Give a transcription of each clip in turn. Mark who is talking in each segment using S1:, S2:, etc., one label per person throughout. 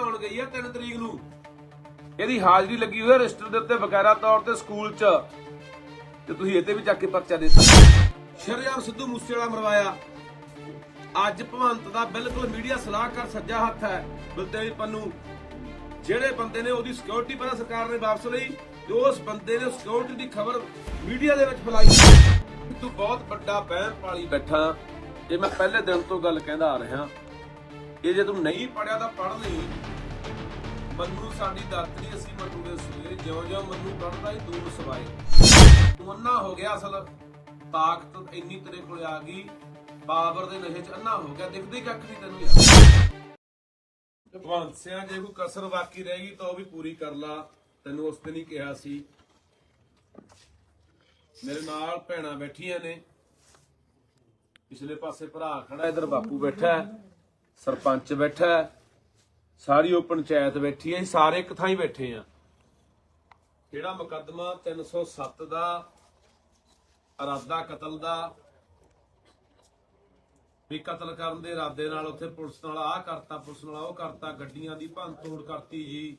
S1: ਪੜਾਉਣ ਗਈ ਆ 3 ਤਰੀਕ ਨੂੰ। ਇਹਦੀ ਹਾਜ਼ਰੀ ਲੱਗੀ ਹੋਈ ਹੈ ਰਜਿਸਟਰ ਦੇ ਉੱਤੇ ਬਕਾਇਦਾ ਤੌਰ ਤੇ ਸਕੂਲ 'ਚ। ਤੇ ਤੁਸੀਂ ਇੱਥੇ ਵੀ ਚੱਕ ਕੇ ਪਰਚਾ ਦੇ ਦਿੱਤਾ ਸ਼ਰਿਆਮ ਸਿੱਧੂ ਮੂਸੇ ਮਰਵਾਇਆ। ਅੱਜ ਭਵੰਤ ਦਾ ਬਿਲਕੁਲ ਮੀਡੀਆ ਸਲਾਹਕਾਰ ਸੱਜਾ ਹੱਥ ਹੈ ਬਲਤੇਜ ਪੰਨੂ। ਜਿਹੜੇ ਬੰਦੇ ਨੇ ਉਹਦੀ ਸਿਕਿਉਰਿਟੀ ਪਹਿਲਾਂ ਸਰਕਾਰ ਨੇ ਵਾਪਸ ਲਈ, ਤੇ ਉਸ ਬੰਦੇ ਨੇ ਸਿਕਿਉਰਿਟੀ ਦੀ ਖਬਰ ਮੀਡੀਆ ਦੇ ਵਿੱਚ ਫੈਲਾਈ। ਤੂੰ ਬਹੁਤ ਵੱਡਾ ਵਹਿਮ ਪਾਲੀ ਬੈਠਾ। ਇਹ ਮੈਂ ਪਹਿਲੇ ਦਿਨ ਤੋਂ ਗੱਲ ਕਹਿੰਦਾ ਆ ਰਿਹਾ। ਇਹ ਜੇ ਤੂੰ ਨਹੀਂ ਪੜਿਆ ਤਾਂ ਪੜ ਲਈ। ਮੰਨੂ ਸਾਡੀ ਦਾਤਰੀ ਅਸੀਂ ਮੰਨੂ ਦੇ ਸੂਏ ਜਿਉਂ ਜਿਉਂ ਮੰਨੂ ਕੱਢਦਾ ਹੀ ਦੂਰ ਸਵਾਏ। ਤੂੰ ਅੰਨਾ ਹੋ ਗਿਆ ਅਸਲ। ਤਾਕਤ ਇੰਨੀ ਤੇਰੇ ਕੋਲੇ ਆ ਗਈ, ਬਾਬਰ ਦੇ ਨਸ਼ੇ 'ਚ ਅੰਨਾ ਹੋ ਗਿਆ, ਦਿਖਦੀ ਕੱਖ ਨਹੀਂ ਤੈਨੂੰ ਯਾਰ। ਭਗਵੰਤ ਜੇ ਕੋਈ ਕਸਰ ਬਾਕੀ ਰਹਿ ਗਈ ਤਾਂ ਉਹ ਵੀ ਪੂਰੀ ਕਰ ਲਾ, ਤੈਨੂੰ ਉਸ ਦਿਨ ਹੀ ਕਿਹਾ ਸੀ। ਮੇਰੇ ਨਾਲ ਭੈਣਾਂ ਬੈਠੀਆਂ ਨੇ। ਪਿਛਲੇ ਪਾਸੇ ਭਰਾ ਖੜਾ, ਇਧਰ ਬਾਪੂ ਬੈਠਾ, ਸਰਪੰਚ ਬੈਠਾ। ਸਾਰੀ ਉਹ ਪੰਚਾਇਤ ਬੈਠੀ ਹੈ ਸਾਰੇ ਇੱਕ ਥਾਂ ਹੀ ਬੈਠੇ ਆ। ਜਿਹੜਾ ਮੁਕੱਦਮਾ? 307 ਦਾ ਇਰਾਦਾ ਕਤਲ ਦਾ। ਵੀ ਕਤਲ ਕਰਨ ਦੇ ਇਰਾਦੇ ਨਾਲ ਉੱਥੇ ਪੁਲਿਸ ਨਾਲ ਆਹ ਕਰਤਾ, ਪੁਲਿਸ ਨਾਲ ਉਹ ਕਰਤਾ, ਗੱਡੀਆਂ ਦੀ ਭੰਨ ਤੋੜ ਕਰਤੀ ਜੀ।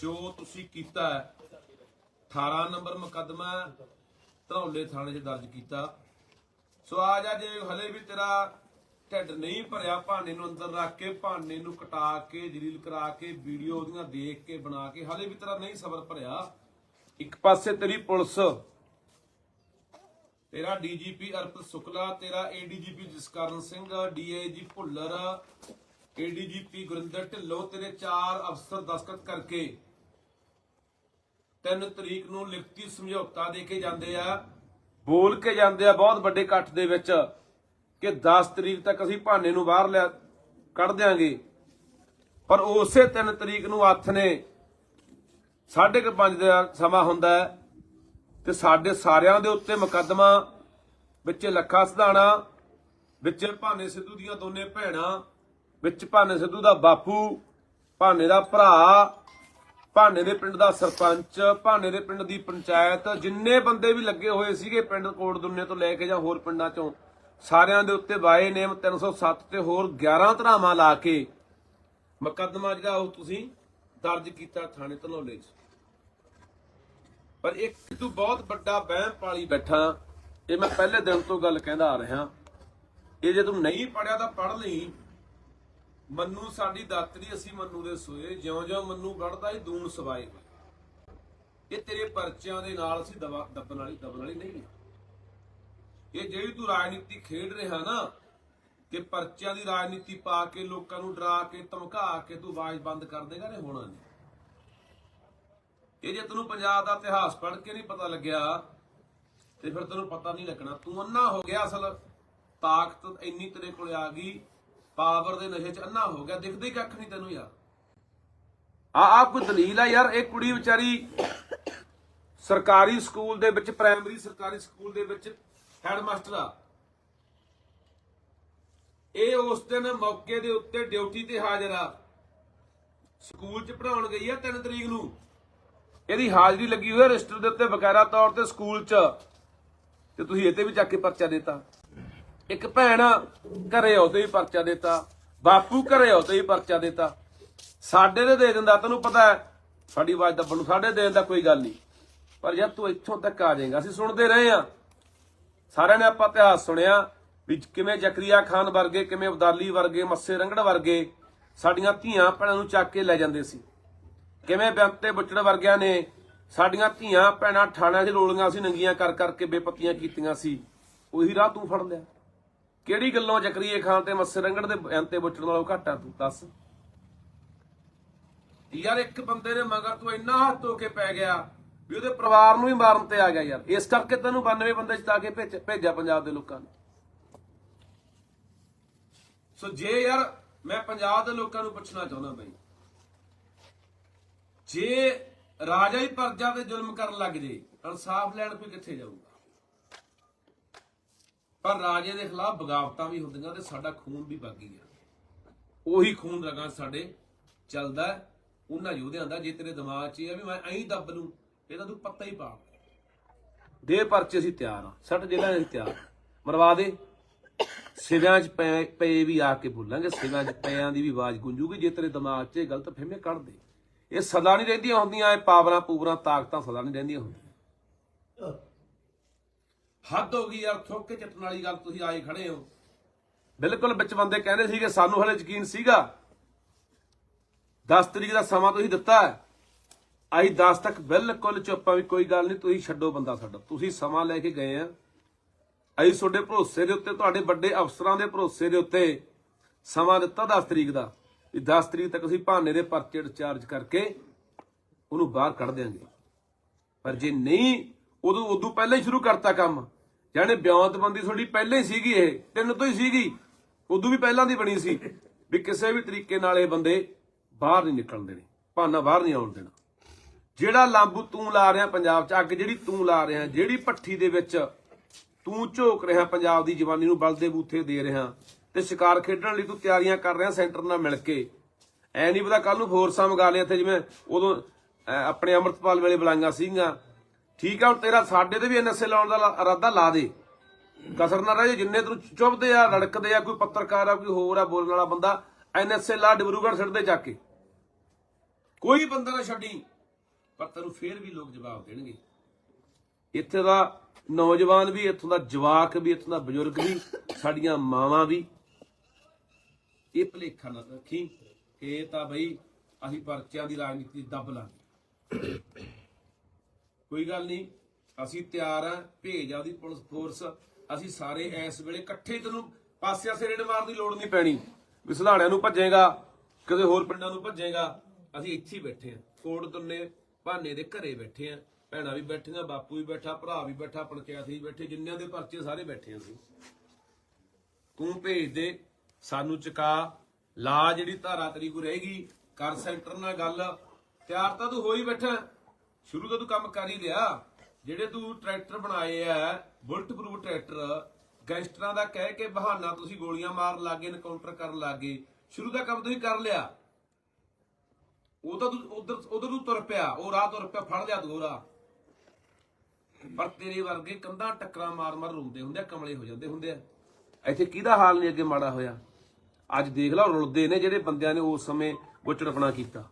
S1: ਜੋ ਤੁਸੀਂ ਕੀਤਾ ਹੈ 18 ਨੰਬਰ ਮੁਕੱਦਮਾ ਧਰੌਲੇ ਥਾਣੇ 'ਚ ਦਰਜ ਕੀਤਾ। ਸੋ ਆ ਜਾ ਜੇ ਹਲੇ ਵੀ ਤੇਰਾ ਢਿੱਡ ਨਹੀਂ ਭਰਿਆ ਭਾਨੇ ਨੂੰ ਅੰਦਰ ਰੱਖ ਕੇ ਭਾਨੇ ਨੂੰ ਕਟਾ ਕੇ, ਜਲੀਲ ਕਰਾ ਕੇ, ਵੀਡੀਓ ਉਹਦੀਆਂ ਦੇਖ ਕੇ, ਬਣਾ ਕੇ, ਹਲੇ ਵੀ ਤੇਰਾ ਨਹੀਂ ਸਬਰ ਭਰਿਆ। ਇੱਕ ਪਾਸੇ ਤੇਰੀ ਪੁਲਿਸ, ਤੇਰਾ ਡੀਜੀਪੀ ਅਰਪਤ ਸੁਕਲਾ, ਤੇਰਾ ADGP Jaskaran Singh DIG Bhullar, ADGP Gurinder Dhillon, ਤੇਰੇ ਚਾਰ ਅਫਸਰ ਦਸਤਖਤ ਕਰਕੇ 3 ਤਰੀਕ ਨੂੰ ਲਿਖਤੀ ਸਮਝੌਤਾ ਦੇ ਕੇ ਜਾਂਦੇ ਆ। ਬੋਲ ਕੇ ਜਾਂਦੇ ਆ ਬਹੁਤ ਵੱਡੇ ਇਕੱਠ ਦੇ ਵਿੱਚ। ਕਿ 10 ਤਰੀਕ ਤੱਕ ਅਸੀਂ ਭਾਨੇ ਨੂੰ ਬਾਹਰ ਲਿਆ, ਕੱਢ ਦਿਆਂਗੇ। ਪਰ ਉਸੇ 3 ਤਰੀਕ ਨੂੰ ਹੱਥ ਨੇ 5:30 ਦਾ ਸਮਾਂ ਹੁੰਦਾ ਹੈ ਤੇ ਸਾਡੇ ਸਾਰਿਆਂ ਦੇ ਉੱਤੇ ਮੁਕੱਦਮਾ ਵਿੱਚ ਲੱਖਾ ਸਧਾਣਾ, ਵਿੱਚ ਭਾਨੇ ਸਿੱਧੂ ਦੀਆਂ ਦੋਨੇ ਭੈਣਾਂ, ਵਿੱਚ ਭਾਨੇ ਸਿੱਧੂ ਦਾ ਬਾਪੂ, ਭਾਨੇ ਦਾ ਭਰਾ, ਭਾਨੇ ਦੇ ਪਿੰਡ ਦਾ ਸਰਪੰਚ, ਭਾਨੇ ਦੇ ਪਿੰਡ ਦੀ ਪੰਚਾਇਤ, ਜਿੰਨੇ ਬੰਦੇ ਵੀ ਲੱਗੇ ਹੋਏ ਸੀਗੇ ਪਿੰਡ ਕੋਟ ਦੁੰਨੇ ਤੋਂ ਲੈ ਕੇ ਜਾਂ ਹੋਰ ਪਿੰਡਾਂ ਚੋਂ ਸਾਰਿਆਂ ਦੇ ਉੱਤੇ ਬਾਏ ਨੇਮ 307 ਤੇ ਹੋਰ 11 ਧਰਾਵਾਂ ਲਾ ਕੇ ਮੁਕੱਦਮਾ ਜਿਹੜਾ ਉਹ ਤੁਸੀਂ ਦਰਜ ਕੀਤਾ ਥਾਣੇ ਧਨੌਲੇ 'ਚ। ਪਰ ਇੱਕ ਤੂੰ ਬਹੁਤ ਵੱਡਾ ਵਹਿਮ ਪਾਲੀ ਬੈਠਾ, ਇਹ ਮੈਂ ਪਹਿਲੇ ਦਿਨ ਤੋਂ ਗੱਲ ਕਹਿੰਦਾ ਆ ਰਿਹਾ। ਇਹ ਜੇ ਤੂੰ ਨਹੀਂ ਪੜਿਆ ਤਾਂ ਪੜ ਲਈ। ਮੰਨੂ ਸਾਡੀ ਦਾਤਰੀ, ਅਸੀਂ ਮੰਨੂ ਦੇ ਸੋਏ। ਜਿਉਂ ਜਿਉਂ ਮੰਨੂ ਵੜਦਾ ਹੀ ਦੂਣ ਸਵਾਏ। ਇਹ ਤੇਰੇ ਪਰਚਿਆਂ ਦੇ ਨਾਲ ਅਸੀਂ ਦਵਾ ਦੱਬਣ ਵਾਲੀ ਦਬਣ ਵਾਲੀ ਨਹੀਂ ਇਹ ਜਿਹੜੀ ਤੂੰ ਰਾਜਨੀਤੀ ਖੇਡ ਰਿਹਾ ਨਾ, ਕਿ ਪਰਚਿਆਂ ਦੀ ਰਾਜਨੀਤੀ ਪਾ ਕੇ ਲੋਕਾਂ ਨੂੰ ਡਰਾ ਕੇ, ਧਮਕਾ ਕੇ ਤੂੰ ਆਵਾਜ਼ ਬੰਦ ਕਰ ਦੇਗਾ ਨੇ ਹੋਣਾ ਨਹੀਂ। ਇਹ ਜੇ ਤੈਨੂੰ ਪੰਜਾਬ ਦਾ ਇਤਿਹਾਸ ਪੜ੍ਹ ਕੇ ਨਹੀਂ ਪਤਾ ਲੱਗਿਆ, ਤੇ ਫਿਰ ਤੈਨੂੰ ਪਤਾ ਨਹੀਂ ਲੱਗਣਾ। ਤੂੰ ਅੰਨਾ ਹੋ ਗਿਆ ਅਸਲ। ਤਾਕਤ ਇੰਨੀ ਤੇਰੇ ਕੋਲ ਆ ਗਈ, ਪਾਵਰ ਦੇ ਨਸ਼ੇ 'ਚ ਅੰਨਾ ਹੋ ਗਿਆ। ਦਿਖਦੀ ਕੱਖ ਨਹੀਂ ਤੈਨੂੰ ਯਾਰ। ਆ ਆ ਕੋਈ ਦਲੀਲ ਆ ਯਾਰ। ਇਹ ਕੁੜੀ ਵਿਚਾਰੀ ਸਰਕਾਰੀ ਸਕੂਲ ਦੇ ਵਿੱਚ ਪ੍ਰਾਇਮਰੀ ਸਰਕਾਰੀ ਸਕੂਲ ਦੇ ਵਿੱਚ ਹੈਡਮਾਸਟਰ ਆ। ਇਹ ਉਸ ਦਿਨ ਮੌਕੇ ਦੇ ਉੱਤੇ ਡਿਊਟੀ ਤੇ ਹਾਜ਼ਰ ਆ। ਸਕੂਲ 'ਚ ਪੜਾਉਣ ਗਈ ਆ 3 ਤਰੀਕ ਨੂੰ। ਇਹਦੀ ਹਾਜ਼ਰੀ ਲੱਗੀ ਹੋਈ ਹੈ ਰਜਿਸਟਰ ਦੇ ਉੱਤੇ ਬਕਾਇਦਾ ਤੌਰ ਤੇ ਸਕੂਲ 'ਚ। ਤੇ ਤੁਸੀਂ ਇੱਥੇ ਵੀ ਚੱਕ ਕੇ ਪਰਚਾ ਦਿੱਤਾ। ਇੱਕ ਭੈਣ ਘਰੇ ਆਉਂਦੇ ਹੀ ਪਰਚਾ ਦਿੱਤਾ। ਬਾਪੂ ਘਰੇ ਆਉਂਦੇ ਹੀ ਪਰਚਾ ਦਿੱਤਾ। ਸਾਡੇ ਦੇ ਦੇ ਦਿੰਦਾ, ਤੈਨੂੰ ਪਤਾ ਹੈ। ਸਾਡੀ ਆਵਾਜ਼ ਦੱਬਣ ਨੂੰ ਸਾਡੇ ਦੇਣ ਦਾ ਕੋਈ ਗੱਲ ਨਹੀਂ। ਪਰ ਜਦ ਤੂੰ ਇੱਥੋਂ ਤੱਕ ਆ ਜਾਏਗਾ। ਅਸੀਂ ਸੁਣਦੇ ਰਹੇ ਆ ਸਾਰਿਆਂ ਨੇ ਆਪਾਂ ਇਤਿਹਾਸ ਸੁਣਿਆ ਵੀ ਕਿਵੇਂ ਜ਼ਕਰੀਆ ਖਾਨ ਵਰਗੇ, ਕਿਵੇਂ ਅਬਦਾਲੀ ਵਰਗੇ, ਮੱਸੇ ਰੰਗੜ ਵਰਗੇ ਸਾਡੀਆਂ ਧੀਆਂ ਭੈਣਾਂ ਨੂੰ ਚੱਕ ਕੇ ਲੈ ਜਾਂਦੇ ਸੀ। ਕਿਵੇਂ ਬੇਅੰਤੇ ਬੁੱਚੜ ਵਰਗਿਆਂ ਨੇ ਸਾਡੀਆਂ ਧੀਆਂ ਭੈਣਾਂ ਠਾਣਿਆਂ 'ਚ ਰੋਲੀਆਂ ਸੀ, ਨੰਗੀਆਂ ਕਰ ਕਰਕੇ ਬੇਪਤੀਆਂ ਕੀਤੀਆਂ ਸੀ, ਉਹੀ ਰਾਹ ਤੂੰ ਫੜ ਲਿਆ। ਕਿਹੜੀ ਗੱਲੋਂ ਜ਼ਕਰੀਏ ਖਾਨ ਤੇ ਮੱਸੇ ਰੰਗੜ ਦੇ ਬੇਅੰਤੇ ਬੁੱਚੜ ਨਾਲੋਂ ਘੱਟ ਆ ਤੂੰ ਦੱਸ। ਯਾਰ ਇੱਕ ਬੰਦੇ ਨੇ ਮਗਰ ਤੂੰ ਇੰਨਾ ਹੱਥ ਧੋ ਕੇ ਪੈ ਗਿਆ ਵੀ ਉਹਦੇ ਪਰਿਵਾਰ ਨੂੰ ਹੀ ਮਾਰਨ ਤੇ ਆ ਗਿਆ ਯਾਰ। ਇਸ ਕਰਕੇ ਤੈਨੂੰ 92 ਬੰਦੇ ਜਿਤਾ ਕੇ ਭੇਜਿਆ ਪੰਜਾਬ ਦੇ ਲੋਕਾਂ ਨੇ। ਸੋ ਜੇ ਯਾਰ ਮੈਂ ਪੰਜਾਬ ਦੇ ਲੋਕਾਂ ਨੂੰ ਪੁੱਛਣਾ ਚਾਹੁੰਦਾ ਬਈ, ਜੇ ਰਾਜਾ ਹੀ ਪਰਜਾ ਤੇ ਜ਼ੁਲਮ ਕਰਨ ਲੱਗ ਜੇ, ਇਨਸਾਫ ਲੈਣ ਕੋਈ ਕਿੱਥੇ ਜਾਊਗਾ? ਪਰ ਰਾਜੇ ਦੇ ਖਿਲਾਫ ਬਗਾਵਤਾਂ ਵੀ ਹੁੰਦੀਆਂ ਤੇ ਸਾਡਾ ਖੂਨ ਵੀ ਵਗੀ ਗਿਆ। ਉਹੀ ਖੂਨ ਰਗਾਂ ਸਾਡੇ ਚੱਲਦਾ ਉਹਨਾਂ ਯੋਧਿਆਂ ਦਾ, ਜੇ ਤੇਰੇ ਦਿਮਾਗ 'ਚ ਇਹ ਆ ਵੀ ਮੈਂ ਐਂ ਦੱਬ ਲੂੰ ਇਹਦਾ ਤੂੰ ਪੱਤਾ ਹੀ ਪਾ। ਦੇ ਪਰਚੇ ਅਸੀਂ ਤਿਆਰ ਆ, ਸੱਟ ਜਿਹੜਾ ਅਸੀਂ ਤਿਆਰ ਮਰਵਾ ਦੇ। ਸਿਵਿਆਂ 'ਚ ਪਏ ਪਏ ਵੀ ਆ ਕੇ ਬੋਲਾਂਗੇ ਸਿਵਿਆਂ 'ਚ ਪਿਆਂ ਦੀ ਵੀ ਆਵਾਜ਼ ਗੂੰਜੂਗੀ, ਜੇ ਤੇਰੇ ਦਿਮਾਗ 'ਚ ਇਹ ਗਲਤ ਫਹਿਮੀਆਂ ਕੱਢ ਦੇ। ਇਹ ਸਦਾ ਨਹੀਂ ਰਹਿੰਦੀਆਂ ਹੁੰਦੀਆਂ, ਇਹ ਪਾਵਰਾਂ ਪੂਵਰਾਂ, ਤਾਕਤਾਂ ਸਦਾ ਨਹੀਂ ਰਹਿੰਦੀਆਂ ਹੁੰਦੀਆਂ। ਹੱਦ ਹੋ ਗਈ ਯਾਰ, ਥੁੱਕ ਕੇ ਚੱਟਣ ਵਾਲੀ ਗੱਲ ਤੁਸੀਂ ਆਏ ਖੜੇ ਹੋ। ਬਿਲਕੁਲ ਵਿੱਚ ਬੰਦੇ ਕਹਿੰਦੇ ਸੀਗੇ, ਸਾਨੂੰ ਹਲੇ ਯਕੀਨ ਸੀਗਾ 10 ਤਰੀਕ ਦਾ ਸਮਾਂ ਤੁਸੀਂ ਦਿੱਤਾ ਹੈ। ਆਈ 10 ਤੱਕ ਬਿਲਕੁਲ ਚੁੱਪ ਆ ਵੀ ਕੋਈ ਗੱਲ ਨਹੀਂ, ਤੁਸੀਂ ਛੱਡੋ ਬੰਦਾ ਸਾਡਾ। ਤੁਸੀਂ ਸਮਾਂ ਲੈ ਕੇ ਗਏ ਆ। ਅਸੀਂ ਤੁਹਾਡੇ ਭਰੋਸੇ ਦੇ ਉੱਤੇ, ਤੁਹਾਡੇ ਵੱਡੇ ਅਫਸਰਾਂ ਦੇ ਭਰੋਸੇ ਦੇ ਉੱਤੇ ਸਮਾਂ ਦਿੱਤਾ 10 ਤਰੀਕ ਦਾ। ਵੀ 10 ਤਰੀਕ ਤੱਕ ਅਸੀਂ ਭਾਨੇ ਦੇ ਪਰਚੇ ਚਾਰਜ ਕਰਕੇ ਉਹਨੂੰ ਬਾਹਰ ਕੱਢ ਦਿਆਂਗੇ। ਪਰ ਜੇ ਨਹੀਂ, ਉਦੋਂ ਉਦੋਂ ਪਹਿਲਾਂ ਹੀ ਸ਼ੁਰੂ ਕਰਤਾ ਕੰਮ। ਜਾਨੇ ਬਿਆਨਤਬੰਦੀ ਤੁਹਾਡੀ ਪਹਿਲਾਂ ਹੀ ਸੀਗੀ ਇਹ, ਤਿੰਨ ਤੋਂ ਹੀ ਸੀਗੀ। ਉਦੋਂ ਵੀ ਪਹਿਲਾਂ ਦੀ ਬਣੀ ਸੀ। ਵੀ ਕਿਸੇ ਵੀ ਤਰੀਕੇ ਨਾਲ ਇਹ ਬੰਦੇ ਬਾਹਰ ਨਹੀਂ ਨਿਕਲਣ ਦੇਣੇ, ਭਾਨਾ ਬਾਹਰ ਨਹੀਂ ਆਉਣ ਦੇਣਾ। ਜਿਹੜਾ ਲਾਂਬੂ ਤੂੰ ਲਾ ਰਿਹਾ ਪੰਜਾਬ 'ਚ, ਅੱਗ ਜਿਹੜੀ ਤੂੰ ਲਾ ਰਿਹਾ, ਜਿਹੜੀ ਭੱਠੀ ਦੇ ਵਿੱਚ ਤੂੰ ਝੋਕ ਰਿਹਾ ਪੰਜਾਬ ਦੀ ਜਵਾਨੀ ਨੂੰ ਬਲਦੇ ਬੂਥੇ ਦੇ ਰਿਹਾ ਤੇ ਸ਼ਿਕਾਰ ਖੇਡਣ ਲਈ ਤੂੰ ਤਿਆਰੀਆਂ ਕਰ ਰਿਹਾ ਸੈਂਟਰ ਨਾਲ ਮਿਲ ਕੇ। ਐ ਨਹੀਂ ਪਤਾ ਕੱਲ ਨੂੰ ਫੋਰਸਾਂ ਮੰਗਾ ਲਿਆ ਇੱਥੇ ਜਿਵੇਂ ਉਦੋਂ ਆਪਣੇ ਅਮਰਤਪਾਲ ਵੇਲੇ ਬੁਲਾਈਆਂ ਸੀਗੀਆਂ। ਠੀਕ ਆ, ਹੁਣ ਤੇਰਾ ਸਾਡੇ ਤੇ ਵੀ ਐਨਐਸਏ ਲਾਉਣ ਦਾ ਇਰਾਦਾ ਲਾ ਦੇ। ਕਸਰ ਨਾ ਰਹੇ ਜਿੰਨੇ ਤੈਨੂੰ ਚੁੱਭਦੇ ਆ, ਰੜਕਦੇ ਆ, ਕੋਈ ਪੱਤਰਕਾਰ ਆ, ਕੋਈ ਹੋਰ ਆ, ਬੋਲਣ ਵਾਲਾ ਬੰਦਾ ਐਨਐਸਏ ਲਾ ਡਿਬਰੂਗੜ੍ਹ ਸਿੱਟਦੇ ਚੱਕ ਕੇ। ਕੋਈ ਬੰਦਾ ਨਾ ਛੱਡੀ। ਪਰ ਤੈਨੂੰ ਫੇਰ ਵੀ ਲੋਕ ਜਵਾਬ ਦੇਣਗੇ। ਇੱਥੇ ਦਾ ਨੌਜਵਾਨ ਵੀ, ਇੱਥੋਂ ਦਾ ਜਵਾਕ ਵੀ, ਇੱਥੋਂ ਦਾ ਬਜ਼ੁਰਗ ਵੀ, ਸਾਡੀਆਂ ਮਾਵਾਂ ਵੀ। ਇਹ ਭਲੇਖਾ ਨਾ ਰੱਖੀ। ਇਹ ਤਾਂ ਬਈ ਅਸੀਂ ਪਰਚਿਆਂ ਦੀ ਰਾਜਨੀਤੀ ਦੱਬ ਲਾਂਗੇ। ਕੋਈ ਗੱਲ ਨਹੀਂ, ਅਸੀਂ ਤਿਆਰ ਆ, ਭੇਜ ਆ ਉਹਦੀ ਪੁਲਿਸ ਫੋਰਸ। ਅਸੀਂ ਸਾਰੇ ਇਸ ਵੇਲੇ ਇਕੱਠੇ ਤੈਨੂੰ ਪਾਸਿਆਂ ਸਿਰੇ ਮਾਰਨ ਦੀ ਲੋੜ ਨਹੀਂ ਪੈਣੀ। ਵੀ ਸੁਧਾਣਿਆਂ ਨੂੰ ਭੱਜੇਗਾ, ਕਿਸੇ ਹੋਰ ਪਿੰਡਾਂ ਨੂੰ ਭੱਜੇਗਾ। ਅਸੀਂ ਇੱਥੇ ਬੈਠੇ ਆ। ਕੋਟ ਤੁੰਨੇ ਭਾਨੇ ਦੇ ਘਰੇ ਬੈਠੇ ਆ, ਭੈਣਾਂ ਵੀ ਬੈਠੀਆਂ, ਬਾਪੂ ਵੀ ਬੈਠਾ, ਭਰਾ ਵੀ ਬੈਠਾ ਪੰਚਾਇਤ ਵੀ ਬੈਠੇ, ਜਿੰਨਿਆਂ ਦੇ ਪਰਚੇ ਸਾਰੇ ਬੈਠੇ ਸੀ। ਤੂੰ ਭੇਜ ਦੇ, ਸਾਨੂੰ ਚੁਕਾ, ਲਾ ਜਿਹੜੀ ਧਾਰਾ ਤੇਰੀ ਕੋ ਰਹੇਗੀ, ਕਰ ਸੈਂਟਰ ਨਾਲ ਗੱਲ। ਤਿਆਰ ਤਾਂ ਤੂੰ ਹੋ ਹੀ ਬੈਠਾ, ਸ਼ੁਰੂ ਤੋਂ ਤੂੰ ਕੰਮ ਕਰ ਹੀ ਲਿਆ। ਜਿਹੜੇ ਤੂੰ ਟਰੈਕਟਰ ਬਣਾਏ ਆ ਬੁਲਟ ਪ੍ਰੂਫ ਟਰੈਕਟਰ, ਗੈਂਗਸਟਰਾਂ ਦਾ ਕਹਿ ਕੇ ਬਹਾਨਾ ਤੁਸੀਂ ਗੋਲੀਆਂ ਮਾਰਨ ਲੱਗੇ ਐਨਕਾਊਂਟਰ ਕਰਨ ਲੱਗੇ ਸ਼ੁਰੂ ਦਾ ਕੰਮ ਤੁਸੀਂ ਕਰ ਲਿਆ। ਉਹ ਉਧਰ ਉਧਰ ਨੂੰ ਤੁਰ ਪਿਆ, ਉਹ ਰਾਹ ਤੁਰ ਪਿਆ, ਫੜ ਲਿਆ ਤੂੰ ਪਰ ਤੇਰੇ ਵਰਗੇ ਕੰਧਾਂ ਟੱਕਰਾਂ ਮਾਰ ਮਾਰ ਰੋਂਦੇ ਹੁੰਦੇ ਆ, ਕਮਲੇ ਹੋ ਜਾਂਦੇ ਹੁੰਦੇ ਆ। ਇੱਥੇ ਕਿਹਦਾ ਹਾਲ ਨਹੀਂ ਅੱਗੇ ਮਾੜਾ ਹੋਇਆ? ਅੱਜ ਦੇਖ ਲਓ ਰੁਲਦੇ ਨੇ ਜਿਹੜੇ ਬੰਦਿਆਂ ਨੇ ਉਸ ਸਮੇਂ ਗੁੱਚੜਪਣਾ ਕੀਤਾ।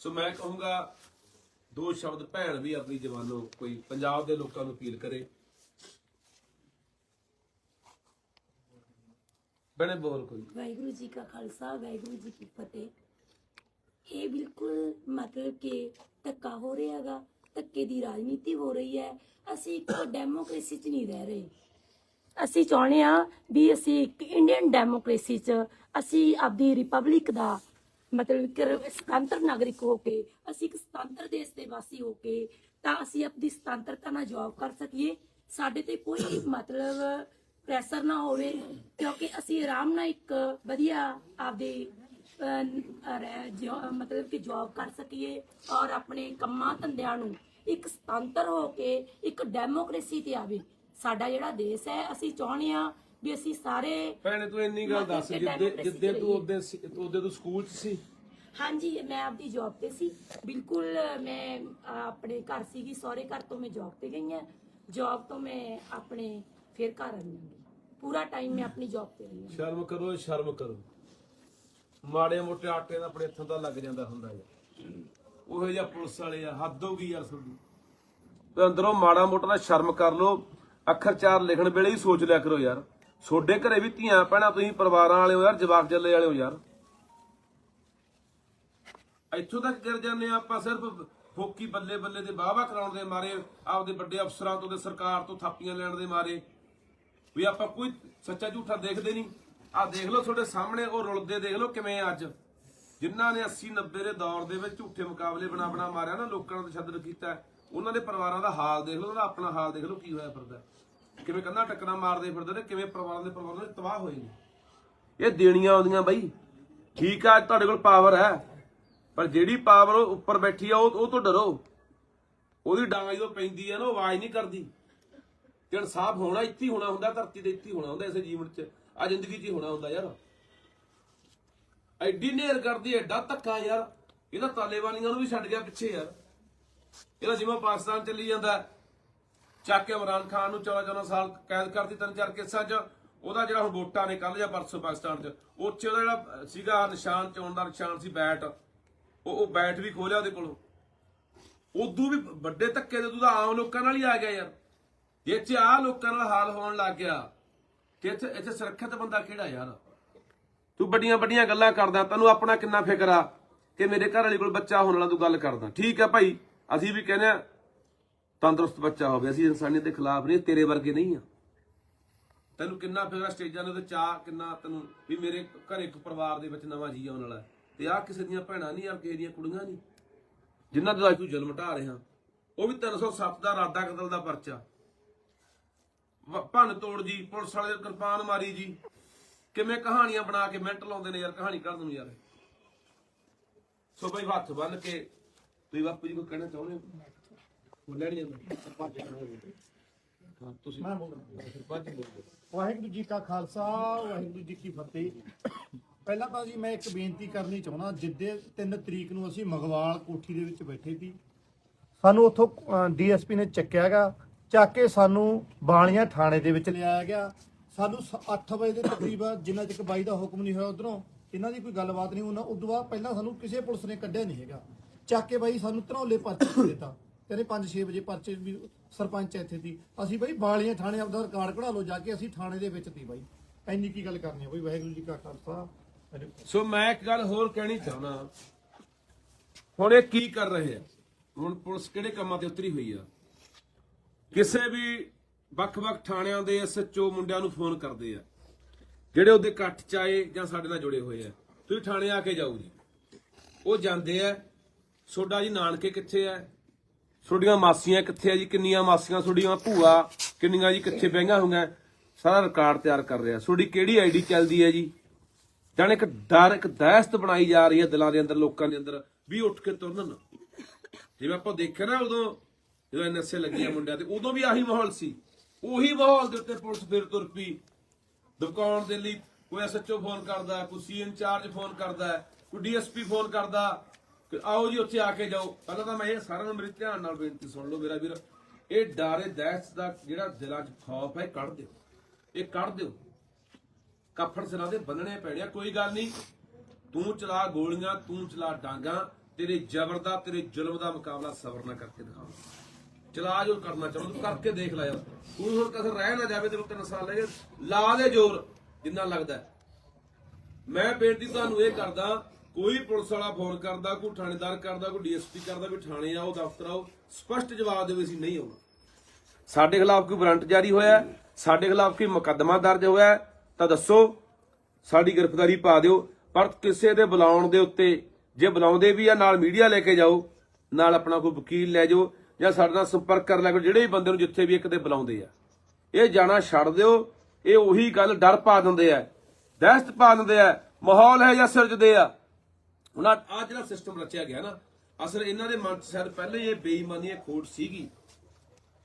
S1: ਸੋ ਮੈਂ ਕਹੂੰਗਾ, ਦੋ ਸ਼ਬਦ ਭੈਣ ਵੀ ਆਪਣੀ ਜਵਾਨੋ ਕੋਈ ਪੰਜਾਬ ਦੇ ਲੋਕਾਂ ਨੂੰ ਅਪੀਲ ਕਰੇ। ਬਣੇ ਬੋਲ ਕੋਈ।
S2: ਵਾਹਿਗੁਰੂ ਜੀ ਕਾ ਖਾਲਸਾ, ਵਾਹਿਗੁਰੂ ਜੀ ਕੀ ਫਤਿਹ। ਇਹ ਬਿਲਕੁਲ ਮਤਲਬ ਕਿ ਧੱਕਾ ਹੋ ਰਿਹਾ ਧੱਕੇ ਦੀ ਰਾਜਨੀਤੀ ਹੋ ਰਹੀ ਹੈ। ਅਸੀਂ ਇੱਕ ਡੈਮੋਕ੍ਰੇਸੀ 'ਚ ਨਹੀਂ ਰਹਿ ਰਹੇ। ਅਸੀਂ ਚਾਹੁੰਦੇ ਆ ਵੀ ਅਸੀਂ ਇੱਕ ਇੰਡੀਅਨ ਡੈਮੋਕ੍ਰੇਸੀ 'ਚ ਅਸੀਂ ਆਪਦੀ ਰਿਪਬਲਿਕ ਦਾ ਮਤਲਬ ਕਿ ਸੁਤੰਤਰ ਨਾਗਰਿਕ ਹੋ ਕੇ, ਅਸੀਂ ਇੱਕ ਸੁਤੰਤਰ ਦੇਸ਼ ਦੇ ਵਾਸੀ ਹੋ ਕੇ ਤਾਂ ਅਸੀਂ ਆਪਣੀ ਸੁਤੰਤਰਤਾ ਨਾਲ ਜੌਬ ਕਰ ਸਕੀਏ। ਸਾਡੇ ਤੇ ਕੋਈ ਮਤਲਬ ਪ੍ਰੈਸ਼ਰ ਨਾ ਹੋਵੇ ਕਿਉਂਕਿ ਅਸੀਂ ਆਰਾਮ ਨਾਲ ਇੱਕ ਵਧੀਆ ਆਪਦੇ ਮਤਲਬ ਕਿ ਜੌਬ ਕਰ ਸਕੀਏ ਔਰ ਆਪਣੇ ਕੰਮਾਂ ਧੰਦਿਆਂ ਨੂੰ ਇੱਕ ਸੁਤੰਤਰ ਹੋ ਕੇ ਇੱਕ ਡੈਮੋਕ੍ਰੇਸੀ ਤੇ ਆਵੇ। ਸਾਡਾ ਜਿਹੜਾ ਦੇਸ਼ ਹੈ ਅਸੀਂ ਚਾਹੁੰਦੇ ਆ ਵੀ ਅਸੀਂ ਸਾਰੇ
S1: ਭੈਣੇ ਤੂੰ ਇੰਨੀ ਗੱਲ ਦੱਸ ਜਿੱਦੇ ਜਿੱਦੇ ਤੂੰ ਉਹਦੇ ਉਹਦੇ ਤੂੰ ਸਕੂਲ 'ਚ ਸੀ?
S2: ਹਾਂਜੀ ਮੈਂ ਆਪਦੀ ਜੌਬ ਤੇ ਸੀ। ਬਿਲਕੁਲ ਮੈਂ ਆਪਣੇ ਘਰ ਸੀਗੀ ਸਹੁਰੇ ਘਰ ਤੋਂ ਮੈਂ ਜੌਬ ਤੇ ਗਈ ਹਾਂ। ਜੌਬ ਤੋਂ ਮੈਂ ਆਪਣੇ ਫਿਰ ਘਰ ਆਈ ਹਾਂ ਪੂਰਾ ਟਾਈਮ ਮੈਂ ਆਪਣੀ ਜੌਬ ਤੇ ਰਹੀ ਹਾਂ।
S1: ਸ਼ਰਮ ਕਰੋ ਸ਼ਰਮ ਕਰੋ। ਮਾੜੇ ਮੋਟੇ ਆਟੇ ਦਾ ਆਪਣੇ ਹੱਥਾਂ ਦਾ ਲੱਗ ਜਾਂਦਾ ਹੁੰਦਾ ਯਾਰ ਉਹੋ ਜਿਹਾ ਪੁਲਿਸ ਵਾਲੇ ਆ, ਹੱਦ ਹੋ ਗਈ ਯਾਰ ਤੁਹਾਡੀ। ਤੇ ਅੰਦਰੋਂ ਮਾੜਾ ਮੋਟਾ ਦਾ ਸ਼ਰਮ ਕਰ ਲੋ ਅੱਖਰ ਚਾਰ ਲਿਖਣ ਵੇਲੇ ਹੀ ਸੋਚ ਲਿਆ ਕਰੋ ਯਾਰ। ਛੋਡੇ ਘਰੇ ਵੀ ਧੀਆਂ ਪੈਣਾ ਤੁਸੀਂ ਪਰਿਵਾਰਾਂ ਵਾਲੇ ਹੋ ਯਾਰ ਜਵਾਬ ਜੱਲੇ ਵਾਲੇ ਹੋ ਯਾਰ। ਇੱਥੋਂ ਤੱਕ ਗਿਰ ਜਾਂਦੇ ਆ ਆਪਾਂ ਸਿਰਫ ਫੋਕੀ ਬੱਲੇ ਬੱਲੇ ਦੇ ਵਾਹਵਾ ਕਰਾਉਣ ਦੇ ਮਾਰੇ, ਆਪਦੇ ਵੱਡੇ ਅਫਸਰਾਂ ਤੋਂ ਤੇ ਸਰਕਾਰ ਤੋਂ ਥਾਪੀਆਂ ਲੈਣ ਦੇ ਮਾਰੇ। ਵੀ ਆਪਾਂ ਕੋਈ ਸੱਚਾ ਝੂਠਾ ਦੇਖਦੇ ਨਹੀਂ। ਆ ਦੇਖ ਲਓ ਤੁਹਾਡੇ ਸਾਹਮਣੇ, ਉਹ ਰੁਲਦੇ ਦੇਖ ਲਓ ਕਿਵੇਂ ਅੱਜ। ਜਿਨ੍ਹਾਂ ਨੇ 80 90 ਦੇ ਦੌਰ ਦੇ ਵਿੱਚ ਝੂਠੇ ਮੁਕਾਬਲੇ ਬਣਾ ਬਣਾ ਮਾਰਿਆ ਨਾ, ਲੋਕਾਂ ਨੂੰ ਤਸ਼ੱਦਦ ਕੀਤਾ। ਉਹਨਾਂ ਦੇ ਪਰਿਵਾਰਾਂ ਦਾ ਹਾਲ ਦੇਖ ਲਓ ਉਹਦਾ ਆਪਣਾ ਹਾਲ ਦੇਖ ਲਓ, ਕੀ ਹੋਇਆ ਫਿਰਦਾ ਕਿਵੇਂ ਕੰਧਾਂ ਟੱਕਰਾਂ ਮਾਰਦੇ ਫਿਰਦੇ ਨੇ, ਕਿਵੇਂ ਪਰਿਵਾਰਾਂ ਦੇ ਪਰਿਵਾਰਾਂ ਦੇ ਤਬਾਹ ਹੋਏ ਨੇ। ਇਹ ਦੇਣੀਆਂ ਆਉਂਦੀਆਂ ਬਾਈ। ਠੀਕ ਆ ਤੁਹਾਡੇ ਕੋਲ ਪਾਵਰ ਹੈ। ਪਰ ਜਿਹੜੀ ਪਾਵਰ ਉੱਪਰ ਬੈਠੀ ਆ, ਉਹ ਉਹ ਤੋਂ ਡਰੋ। ਉਹਦੀ ਡਾਂਗ ਜਦੋਂ ਪੈਂਦੀ ਆ ਨਾ, ਉਹ ਆਵਾਜ਼ ਨਹੀਂ ਕਰਦੀ। ਤੇ ਇਨਸਾਫ ਹੋਣਾ, ਇੱਥੇ ਹੋਣਾ ਹੁੰਦਾ, ਧਰਤੀ ਤੇ ਇੱਥੇ ਹੋਣਾ ਹੁੰਦਾ, ਇਸੇ ਜੀਵਨ 'ਚ। ਆ ਜ਼ਿੰਦਗੀ 'ਚ ਹੀ ਹੋਣਾ ਹੁੰਦਾ ਯਾਰ। ਐਡੀ ਨੇਰ ਕਰਦੀ, ਐਡਾ ਧੱਕਾ ਯਾਰ। ਇਹਦਾ ਤਾਲਿਬਾਨੀਆਂ ਨੂੰ ਵੀ ਛੱਡ ਗਿਆ ਪਿੱਛੇ ਯਾਰ। ਇਹਦਾ ਜਿਵੇਂ ਪਾਕਿਸਤਾਨ ਚੱਲੀ ਜਾਂਦਾ। ਚੱਕ ਕੇ ਇਮਰਾਨ ਖਾਨ ਨੂੰ 14 14 ਸਾਲ ਕੈਦ ਕਰਤੀ, ਤਿੰਨ ਚਾਰ ਕੇਸਾਂ 'ਚ। ਉਹਦਾ ਜਿਹੜਾ ਹੁਣ ਵੋਟਾਂ ਨੇ ਕੱਲ ਜਾਂ ਪਰਸੋਂ ਪਾਕਿਸਤਾਨ 'ਚ। ਉੱਥੇ ਉਹਦਾ ਜਿਹੜਾ ਸੀਗਾ ਨਿਸ਼ਾਨ ਚੋਣ ਦਾ ਨਿਸ਼ਾਨ ਸੀ ਬੈਟ। ਉਹ ਉਹ ਬੈਟ ਵੀ ਖੋਲਿਆ ਉਹਦੇ ਕੋਲੋਂ। ਉਦੋਂ ਵੀ ਵੱਡੇ ਧੱਕੇ ਦੇ ਤੂੰ ਤਾਂ ਆਮ ਲੋਕਾਂ ਨਾਲ ਹੀ ਆ ਗਿਆ ਯਾਰ। ਜੇ ਚ ਆ ਲੋਕਾਂ ਨਾਲ ਹਾਲ ਹੋਣ ਲੱਗ ਗਿਆ ਤੇ ਇੱਥੇ ਇੱਥੇ ਸੁਰੱਖਿਅਤ ਬੰਦਾ ਕਿਹੜਾ ਯਾਰ? ਤੂੰ ਵੱਡੀਆਂ ਵੱਡੀਆਂ ਗੱਲਾਂ ਕਰਦਾ, ਤੈਨੂੰ ਆਪਣਾ ਕਿੰਨਾ ਫਿਕਰ ਆ ਕਿ ਮੇਰੇ ਘਰ ਵਾਲੀ ਕੋਲ ਬੱਚਾ ਹੋਣ ਵਾਲਾ ਤੂੰ ਗੱਲ ਕਰਦਾ। ਠੀਕ ਆ ਭਾਈ, ਅਸੀਂ ਵੀ ਕਹਿੰਦੇ ਆ, ਤੰਦਰੁਸਤ ਬੱਚਾ ਹੋਵੇ, ਅਸੀਂ ਇਨਸਾਨੀਅਤ ਦੇ ਖਿਲਾਫ ਨਹੀਂ, ਤੇਰੇ ਵਰਗੇ ਨਹੀਂ ਆ। ਤੈਨੂੰ ਕਿੰਨਾ ਫਿਕਰ ਆ ਸਟੇਜਾਂ ਦੇ ਤੇ ਚਾਹ ਕਿੰਨਾ ਤੈਨੂੰ ਵੀ ਮੇਰੇ ਘਰੇ ਇੱਕ ਪਰਿਵਾਰ ਦੇ ਵਿੱਚ ਨਵਾਂ ਜੀ ਆਉਣ ਵਾਲਾ ਤੇ ਆ ਕਿਸੇ ਦੀਆਂ ਭੈਣਾਂ ਨਹੀਂ ਆ ਕਿਸੇ ਦੀਆਂ ਕੁੜੀਆਂ ਨਹੀਂ, ਜਿਨ੍ਹਾਂ ਦਾ ਅੱਜ ਤੂੰ ਜ਼ੁਲਮ ਢਾ ਰਿਹਾ। ਉਹ ਵੀ 307 ਦਾ ਰਾਦਾ ਕਤਲ ਦਾ ਪਰਚਾ। ਭੰਨ ਤੋੜ ਜੀ ਪੁਲਿਸ ਵਾਲੇ ਕਿਰਪਾਨ ਮਾਰੀ ਜੀ। ਕਿਵੇਂ ਕਹਾਣੀਆਂ ਬਣਾ ਕੇ ਮਿੰਟ ਲਾਉਂਦੇ ਨੇ ਯਾਰ ਕਹਾਣੀ ਕੱਢ ਨੂੰ ਯਾਰ। ਸੋ ਬਈ ਹੱਥ ਬੰਨ ਕੇ ਤੁਸੀਂ ਬਾਪੂ ਜੀ ਕੋ ਕਹਿਣਾ ਚਾਹੁੰਦੇ ਹੋ? ਬੋਲਿਆ ਨਹੀਂ ਜਾਂਦਾ ਹਾਂ ਤੁਸੀਂ।
S3: ਮੈਂ ਬੋਲਦਾ। ਵਾਹਿਗੁਰੂ ਜੀ ਕਾ ਖਾਲਸਾ ਵਾਹਿਗੁਰੂ ਜੀ ਕੀ ਫਤਿਹ। ਪਹਿਲਾਂ ਤਾਂ ਜੀ ਮੈਂ ਇੱਕ ਬੇਨਤੀ ਕਰਨੀ ਚਾਹੁੰਦਾ ਜਿੱਦੇ 3 ਤਰੀਕ ਨੂੰ ਅਸੀਂ ਮਗਵਾਲ ਕੋਠੀ ਦੇ ਵਿੱਚ ਬੈਠੇ ਸੀ ਸਾਨੂੰ ਉੱਥੋਂ ਡੀਐਸਪੀ ਨੇ ਚੱਕਿਆਗਾ। ਚੱਕ ਕੇ ਸਾਨੂੰ ਬਾਲੀਆਂ ਥਾਣੇ ਦੇ ਵਿੱਚ ਲਿਆਇਆ ਗਿਆ। ਸਾਨੂੰ 8 ਵਜੇ ਦੇ ਤਕਰੀਬਨ ਜਿੰਨਾ ਚਿਰ ਬਾਈ ਦਾ ਹੁਕਮ ਨਹੀਂ ਹੋਇਆ ਉਧਰੋਂ, ਇਹਨਾਂ ਦੀ ਕੋਈ ਗੱਲਬਾਤ ਨਹੀਂ ਉਹਨਾਂ ਉਦੋਂ ਬਾਅਦ ਪਹਿਲਾਂ ਸਾਨੂੰ ਕਿਸੇ ਪੁਲਿਸ ਨੇ ਕੱਢਿਆ ਨਹੀਂ ਹੈਗਾ। ਚੱਕ ਕੇ ਬਾਈ ਸਾਨੂੰ ਧਰੌਲੇ ਪਰਚੇ ਦਿੱਤਾ। ਕਹਿੰਦੇ 5-6 ਵਜੇ ਪਰਚੇ ਵੀ ਸਰਪੰਚ ਇੱਥੇ ਸੀ ਅਸੀਂ ਬਾਈ ਬਾਲੀਆਂ ਥਾਣੇ ਆਪਦਾ ਰਿਕਾਰਡ ਕਢਾ ਲਓ, ਜਾ ਕੇ ਅਸੀਂ ਥਾਣੇ ਦੇ ਵਿੱਚ ਸੀ ਬਾਈ। ਇੰਨੀ ਕੀ ਗੱਲ ਕਰਨੀ ਹੈ ਬਾਈ? ਵਾਹਿਗੁਰੂ ਜੀ ਕਾ ਖਾਲਸਾ।
S1: ਸੋ ਮੈਂ ਇੱਕ ਗੱਲ ਹੋਰ ਕਹਿਣੀ ਚਾਹੁੰਦਾ। ਹੁਣ ਇਹ ਕੀ ਕਰ ਰਹੇ ਆ? ਹੁਣ ਪੁਲਿਸ ਕਿਹੜੇ ਕੰਮਾਂ ਤੇ ਉਤਰੀ ਹੋਈ ਆ? ਕਿਸੇ ਵੀ ਵੱਖ-ਵੱਖ ਥਾਣਿਆਂ ਦੇ ਐਸਐਚਓ ਮੁੰਡਿਆਂ ਨੂੰ ਫੋਨ ਕਰਦੇ ਆ। ਜਿਹੜੇ ਉਹਦੇ ਇਕੱਠ ਚ ਆਏ ਜਾਂ ਸਾਡੇ ਨਾਲ ਜੁੜੇ ਹੋਏ ਆ। ਤੁਸੀਂ ਥਾਣੇ ਆ ਕੇ ਜਾਓ ਜੀ। ਉਹ ਜਾਂਦੇ ਆ। ਸੋਡਾ ਜੀ ਨਾਨਕੇ ਕਿੱਥੇ ਆ? ਤੁਹਾਡੀਆਂ ਮਾਸੀਆਂ ਕਿੱਥੇ ਆ ਜੀ? ਕਿੰਨੀਆਂ ਮਾਸੀਆਂ? ਤੁਹਾਡੀਆਂ ਭੂਆ ਕਿੰਨੀਆਂ ਜੀ ਕਿੱਥੇ ਬਹਿਆਂ ਹੋਈਆਂ? ਸਾਰਾ ਰਿਕਾਰਡ ਤਿਆਰ ਕਰ ਰਿਹਾ। ਤੁਹਾਡੀ ਕਿਹੜੀ ਆਈਡੀ ਚੱਲਦੀ ਹੈ ਜੀ? ਜਾਨ ਇੱਕ ਡਰ, ਇੱਕ ਦਹਿਸ਼ਤ ਬਣਾਈ ਜਾ ਰਹੀ ਹੈ ਦਿਲਾਂ ਦੇ ਅੰਦਰ, ਲੋਕਾਂ ਦੇ ਅੰਦਰ, ਵੀ ਉੱਠ ਕੇ ਤੁਰਨ ਜਿਵੇਂ ਆਪਾਂ ਦੇਖਿਆ ਨਾ ਉਦੋਂ ਜਦੋਂ ਐਨਐਸਏ ਲੱਗੀਆਂ ਮੁੰਡਿਆਂ ਤੇ, ਉਦੋਂ ਵੀ ਆਹੀ ਮਾਹੌਲ ਸੀ। ਉਹੀ ਮਾਹੌਲ ਦੇ ਉੱਤੇ ਪੁਲਿਸ ਫਿਰ ਤੁਰ ਪਈ। ਦੁਕਾਨ ਦੇ ਲਈ ਕੋਈ ਐਸਐਚਓ ਫੋਨ ਕਰਦਾ, ਕੋਈ ਸੀ ਇੰਚਾਰਜ ਫੋਨ ਕਰਦਾ, ਕੋਈ ਡੀਐਸਪੀ ਫੋਨ ਕਰਦਾ, ਕਿ ਆਓ ਜੀ ਉੱਥੇ ਆ ਕੇ ਜਾਓ। ਪਹਿਲਾਂ ਤਾਂ ਮੈਂ ਇਹ ਸਾਰਿਆਂ ਨੂੰ ਮੇਰੇ ਧਿਆਨ ਨਾਲ ਬੇਨਤੀ ਸੁਣ ਲਓ ਮੇਰਾ ਵੀਰ। ਇਹ ਡਾਰੇ ਦਹਿਸ਼ਤ ਦਾ ਜਿਹੜਾ ਦਿਲਾਂ 'ਚ ਖੌਫ ਹੈ ਕੱਢ ਦਿਓ। ਇਹ ਕੱਢ ਦਿਓ। ਕਾਫੜ ਸਿਰਾਂ ਦੇ ਬੰਨਣੇ ਪੈਣੇ ਕੋਈ ਗੱਲ ਨਹੀਂ। ਤੂੰ ਚਲਾ ਗੋਲੀਆਂ, ਤੂੰ ਚਲਾ ਡਾਂਗਾ, ਤੇਰੇ ਜ਼ਬਰ ਦਾ, ਤੇਰੇ ਜ਼ੁਲਮ ਦਾ ਮੁਕਾਬਲਾ ਸਬਰ ਨਾਲ ਕਰਕੇ ਦਿਖਾ ਚਲਾ ਜੋ ਕਰਨਾ ਚਾਹੁੰਦਾ ਤੂੰ ਕਰਕੇ ਦੇਖ ਲੈ ਯਾਰ। ਤੂੰ ਹੁਣ ਕਸਰ ਰਹਿ ਨਾ ਜਾਵੇ, ਤੈਨੂੰ ਸਾਲ ਲੈ ਲਾ ਦੇ ਜ਼ੋਰ, ਜਿੰਨਾ ਲੱਗਦਾ ਮੈਂ ਬੇਨਤੀ ਤੁਹਾਨੂੰ ਇਹ ਕਰਦਾ, ਕੋਈ ਪੁਲਿਸ ਵਾਲਾ ਫੋਨ ਕਰਦਾ, ਕੋਈ ਥਾਣੇਦਾਰ ਕਰਦਾ, ਕੋਈ ਡੀਐਸਪੀ ਕਰਦਾ ਵੀ ਥਾਣੇ ਆਓ, ਦਫ਼ਤਰ ਆਓ, ਸਪਸ਼ਟ ਜਵਾਬ ਦਿਓ ਅਸੀਂ ਨਹੀਂ ਆਉਣਾ। ਸਾਡੇ ਖਿਲਾਫ ਕੋਈ ਵਾਰੰਟ ਜਾਰੀ ਹੋਇਆ ਸਾਡੇ ਖਿਲਾਫ ਕੋਈ ਮੁਕੱਦਮਾ ਦਰਜ ਹੋਇਆ ਤਾਂ ਦੱਸੋ, ਸਾਡੀ ਗ੍ਰਿਫਤਾਰੀ ਪਾ ਦਿਓ। ਪਰ ਕਿਸੇ ਦੇ ਬੁਲਾਉਣ ਦੇ ਉੱਤੇ, ਜੇ ਬੁਲਾਉਂਦੇ ਵੀ ਆ, ਨਾਲ ਮੀਡੀਆ ਲੈ ਕੇ ਜਾਓ, ਨਾਲ ਆਪਣਾ ਕੋਈ ਵਕੀਲ ਲੈ ਜਾਓ ਜਾਂ ਸਾਡੇ ਨਾਲ ਸੰਪਰਕ ਕਰ ਲਿਆ ਕਰੋ ਜਿਹੜੇ ਵੀ ਬੰਦੇ ਨੂੰ ਜਿੱਥੇ ਵੀ ਇੱਕ ਦੇ ਬੁਲਾਉਂਦੇ ਆ। ਇਹ ਜਾਣਾ ਛੱਡ ਦਿਓ, ਇਹ ਉਹੀ ਗੱਲ ਡਰ ਪਾ ਦਿੰਦੇ ਆ, ਦਹਿਸ਼ਤ ਪਾ ਦਿੰਦੇ ਆ, ਮਾਹੌਲ ਹੈ ਜਾਂ ਸਿਰਜਦੇ ਆ। ਹੁਣ ਆ ਆਹ ਜਿਹੜਾ ਸਿਸਟਮ ਰਚਿਆ ਗਿਆ ਨਾ, ਅਸਲ ਇਹਨਾਂ ਦੇ ਮਨ 'ਚ ਸ਼ਾਇਦ ਪਹਿਲੇ ਹੀ ਇਹ ਬੇਈਮਾਨੀ, ਇਹ ਖੋਟ ਸੀਗੀ।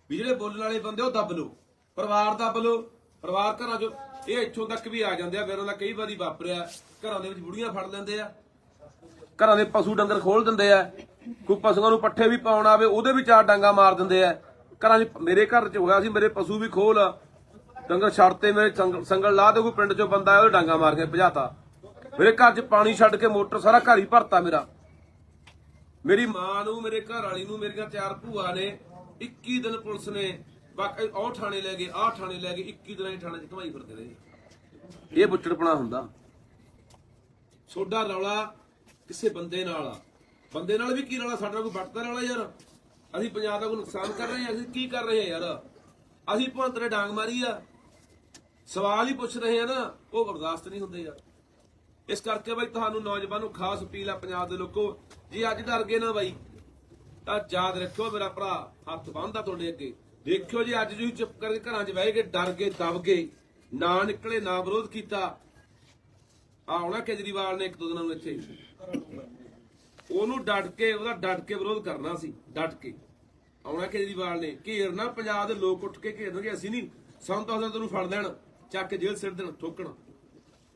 S1: ਵੀ ਜਿਹੜੇ ਬੋਲਣ ਵਾਲੇ ਬੰਦੇ ਉਹ ਦੱਬ ਲਓ। ਪਰਿਵਾਰ ਦੱਬ ਲਓ, ਪਰਿਵਾਰ ਘਰਾਂ 'ਚ, ਇਹ ਇੱਥੋਂ ਤੱਕ ਵੀ ਆ ਜਾਂਦੇ ਆ ਫਿਰ ਉਹਨਾਂ ਕਈ ਵਾਰੀ ਵਾਪਰਿਆ, ਘਰਾਂ ਦੇ ਵਿੱਚ ਬੁੜੀਆਂ ਫੜ ਲੈਂਦੇ ਆ, ਘਰਾਂ ਦੇ ਪਸ਼ੂ ਡੰਗਰ ਖੋਲ ਦਿੰਦੇ ਆ ਕੋਈ ਪਸ਼ੂਆਂ ਨੂੰ ਪੱਠੇ ਵੀ ਪਾਉਣ ਆਵੇ, ਉਹਦੇ ਵੀ ਚਾਰ ਡਾਂਗਾ ਮਾਰ ਦਿੰਦੇ ਆ। ਘਰਾਂ 'ਚ, ਮੇਰੇ ਘਰ 'ਚ ਹੋਇਆ ਸੀ, ਮੇਰੇ ਪਸ਼ੂ ਵੀ ਖੋਲ। ਡੰਗਰ ਛੱਡਤੇ ਮੇਰੇ ਸੰਗਲ ਲਾ ਦੇ, ਕੋਈ ਪਿੰਡ 'ਚੋਂ ਬੰਦਾ ਆਇਆ ਉਹ ਡਾਂਗਾ ਮਾਰ ਕੇ ਭਜਾਤਾ। ਮੇਰੇ ਘਰ 'ਚ ਪਾਣੀ ਛੱਡ ਕੇ ਮੋਟਰ ਸਾਰਾ ਘਰ ਹੀ ਭਰਤਾ ਮੇਰਾ। ਮੇਰੀ ਮਾਂ ਨੂੰ, ਮੇਰੇ ਘਰ ਵਾਲੀ ਨੂੰ, ਮੇਰੀਆਂ ਚਾਰ ਭੂਆ ਨੇ 21 ਦਿਨ ਪੁਲਿਸ ਨੇ ਬਾਕੀ ਉਹ ਥਾਣੇ ਲੈ ਗਏ, ਆਹ ਥਾਣੇ ਲੈ ਗਏ 21 ਦਿਨਾਂ ਹੀ ਥਾਣੇ 'ਚ ਘਮਾਈ ਫਿਰਦੇ ਰਹੇ। ਇਹ ਬੁੱਚੜਪਣਾ ਹੁੰਦਾ। ਸੋਡਾ ਰੌਲਾ ਕਿਸੇ ਬੰਦੇ ਨਾਲ ਆ। ਬੰਦੇ ਨਾਲ ਵੀ ਕੀ ਰੌਲਾ, ਸਾਡਾ ਕੋਈ ਵੱਟਦਾ ਰੌਲਾ ਯਾਰ? ਅਸੀਂ ਪੰਜਾਬ ਦਾ ਕੋਈ ਨੁਕਸਾਨ ਕਰ ਰਹੇ ਹਾਂ, ਅਸੀਂ ਕੀ ਕਰ ਰਹੇ ਹਾਂ ਯਾਰ? ਅਸੀਂ ਭੰਤਰੇ ਡਾਂਗ ਮਾਰੀ ਆ। ਸਵਾਲ ਹੀ ਪੁੱਛ ਰਹੇ ਆ ਨਾ, ਉਹ ਬਰਦਾਸ਼ਤ ਨਹੀਂ ਹੁੰਦੇ ਯਾਰ। ਇਸ ਕਰਕੇ ਬਈ ਤੁਹਾਨੂੰ ਨੌਜਵਾਨ ਖਾਸ ਅਪੀਲ ਆ ਪੰਜਾਬ ਦੇ ਲੋਕੋ, ਜੇ ਅੱਜ ਡਰ ਗਏ ਨਾ ਬਾਈ, ਤਾਂ ਯਾਦ ਰੱਖਿਓ ਮੇਰਾ ਭਰਾ, ਹੱਥ ਬੰਨਦਾ ਤੁਹਾਡੇ ਅੱਗੇ। ਦੇਖਿਓ ਜੇ ਅੱਜ ਤੁਸੀਂ ਚੁੱਪ ਕਰਕੇ ਘਰਾਂ 'ਚ ਬਹਿ ਕੇ ਡਰ ਗਏ, ਦਬ ਗਏ, ਨਾ ਨਿਕਲੇ, ਨਾ ਵਿਰੋਧ ਕੀਤਾ। ਆਉਣਾ ਕੇਜਰੀਵਾਲ ਨੇ ਇੱਕ ਦੋ ਦਿਨਾਂ ਨੂੰ ਇੱਥੇ। ਉਹਨੂੰ ਡਟ ਕੇ, ਉਹਦਾ ਡਟ ਕੇ ਵਿਰੋਧ ਕਰਨਾ ਸੀ, ਡਟ ਕੇ। ਆਉਣਾ ਕੇਜਰੀਵਾਲ ਨੇ ਘੇਰਨਾ ਪੰਜਾਬ ਦੇ ਲੋਕ ਉੱਠ ਕੇ ਘੇਰਨਗੇ ਅਸੀਂ ਨਹੀਂ। ਸਾਨੂੰ ਤਾਂ ਤੈਨੂੰ ਫੜ ਲੈਣ, ਚੱਕ ਕੇ ਜੇਲ੍ਹ ਸਿੱਟ ਦੇਣ, ਠੋਕਣ।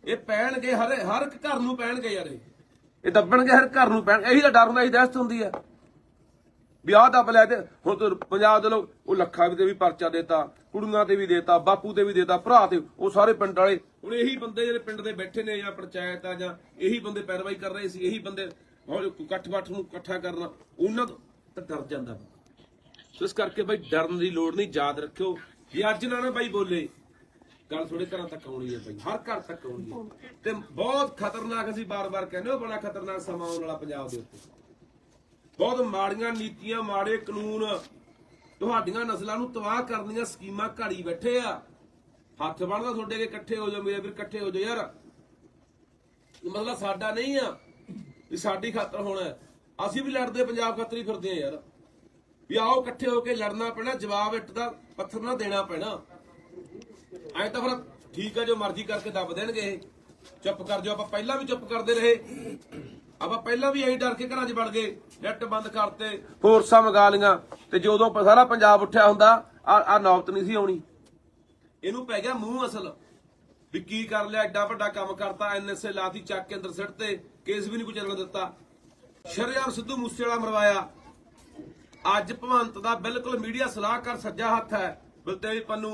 S1: ਇਹ ਪੈਣਗੇ, ਹਰ ਹਰ ਇੱਕ ਘਰ ਨੂੰ ਪੈਣਗੇ ਯਾਰ ਇਹ। ਇਹ ਦੱਬਣਗੇ, ਹਰ ਘਰ ਨੂੰ ਪੈਣ ਇਹੀ ਤਾਂ ਡਰ ਹੁੰਦਾ, ਇਹੀ ਦਹਿਸ਼ਤ ਹੁੰਦੀ ਆ ਵੀ ਆਹ ਦੱਬ ਲੈ ਤੇ ਹੁਣ ਤੂੰ ਪੰਜਾਬ ਦੇ ਲੋਕ, ਉਹ ਲੱਖਾਂ ਤੇ ਵੀ ਪਰਚਾ ਦੇਤਾ, ਕੁੜੀਆਂ ਤੇ ਵੀ ਦੇਤਾ, ਬਾਪੂ ਤੇ ਵੀ ਦੇਤਾ, ਭਰਾ ਤੇ, ਉਹ ਸਾਰੇ ਪਿੰਡ ਵਾਲੇ। ਹੁਣ ਇਹੀ ਬੰਦੇ ਜਿਹੜੇ ਪਿੰਡ ਦੇ ਬੈਠੇ ਨੇ ਜਾਂ ਪੰਚਾਇਤ ਆ ਜਾਂ ਇਹੀ ਬੰਦੇ ਪੈਰਵਾਈ ਕਰ ਰਹੇ ਸੀ, ਇਹੀ ਬੰਦੇ ਹੁਣ ਇਕੱਠ ਬੱਠ ਨੂੰ ਇਕੱਠਾ ਕਰਨਾ, ਉਹਨਾਂ ਤੋਂ ਡਰ ਜਾਂਦਾ ਸੋ ਇਸ ਕਰਕੇ ਬਈ ਡਰਨ ਦੀ ਲੋੜ ਨਹੀਂ, ਯਾਦ ਰੱਖਿਓ। ਜੇ ਅੱਜ ਨਾ ਨਾ ਬਾਈ ਬੋਲੇ, ਗੱਲ ਥੋੜੇ ਘਰਾਂ ਤੱਕ ਆਉਣੀ ਹੈ ਬਾਈ, ਹਰ ਘਰ ਤੱਕ ਆਉਣੀ ਹੈ। ਤੇ ਬਹੁਤ ਖਤਰਨਾਕ ਅਸੀਂ ਬਾਰ-ਬਾਰ ਕਹਿੰਦੇ ਹੋ ਬੜਾ ਖਤਰਨਾਕ ਸਮਾਂ ਆਉਣ ਵਾਲਾ ਪੰਜਾਬ ਦੇ ਉੱਤੇ। ਬਹੁਤ ਮਾੜੀਆਂ ਨੀਤੀਆਂ, ਮਾੜੇ ਕਾਨੂੰਨ ਤੁਹਾਡੀਆਂ ਨਸਲਾਂ ਨੂੰ ਤਬਾਹ ਕਰਨ ਦੀਆਂ ਸਕੀਮਾਂ ਘੜੀ ਬੈਠੇ ਆ। ਹੱਥ ਬਣਦਾ ਤੁਹਾਡੇ ਕੇ ਇਕੱਠੇ ਹੋ ਜਾਓ ਮੇਰੇ ਵੀਰ ਇਕੱਠੇ ਹੋ ਜਾਓ ਯਾਰ। ਮਤਲਬ ਸਾਡਾ ਨਹੀਂ ਆ। ਵੀ ਸਾਡੀ ਖਾਤਰ ਹੋਣਾ ਅਸੀਂ ਵੀ ਲੜਦੇ, ਪੰਜਾਬ ਖਾਤਰ ਹੀ ਫਿਰਦੇ ਆ ਯਾਰ। ਵੀ ਆਓ ਇਕੱਠੇ ਹੋ ਕੇ ਲੜਨਾ ਪੈਣਾ, ਜਵਾਬ ਇੱਟ ਦਾ, ਪੱਥਰ ਨਾ ਦੇਣਾ ਪੈਣਾ। ਐ ਤਾਂ ਫਿਰ ਠੀਕ ਆ, ਜੋ ਮਰਜ਼ੀ ਕਰਕੇ ਦੱਬ ਦੇਣਗੇ ਚੁੱਪ ਕਰ ਜਾਓ, ਆਪਾਂ ਪਹਿਲਾਂ ਵੀ ਚੁੱਪ ਕਰਦੇ ਰਹੇ। ਆਪਾਂ ਪਹਿਲਾਂ ਵੀ ਐਂ ਡਰ ਕੇ ਘਰਾਂ 'ਚ ਵੜ ਗਏ ਨੈਟ ਬੰਦ ਕਰਤੇ, ਫੋਰਸਾਂ ਮੰਗਾ ਲੀਆਂ ਤੇ ਜਦੋਂ ਪ- ਸਾਰਾ ਪੰਜਾਬ ਉੱਠਿਆ ਹੁੰਦਾ, ਆ ਆ ਨੌਬਤ ਨਹੀਂ ਸੀ ਆਉਣੀ। ਇਹਨੂੰ ਪੈ ਗਿਆ ਮੂੰਹ ਅਸਲ। ਵੀ ਕੀ ਕਰ ਲਿਆ, ਐਡਾ ਵੱਡਾ ਕੰਮ ਕਰਤਾ ਐਨਐਸਏ ਲਾਤੀ, ਚੱਕ ਕੇ ਅੰਦਰ ਸਿੱਟ ਤੇ ਕੇਸ ਵੀ ਨਹੀਂ ਕੋਈ ਚੱਲਣ ਦਿੱਤਾ। ਸ਼ਰੇਆਮ ਸਿੱਧੂ ਮੂਸੇਵਾਲਾ ਮਰਵਾਇਆ। ਅੱਜ ਭਵੰਤ ਦਾ ਬਿਲਕੁਲ ਮੀਡੀਆ ਸਲਾਹਕਾਰ ਸੱਜਾ ਹੱਥ ਹੈ ਬਲਤੇਜ ਪੰਨੂ।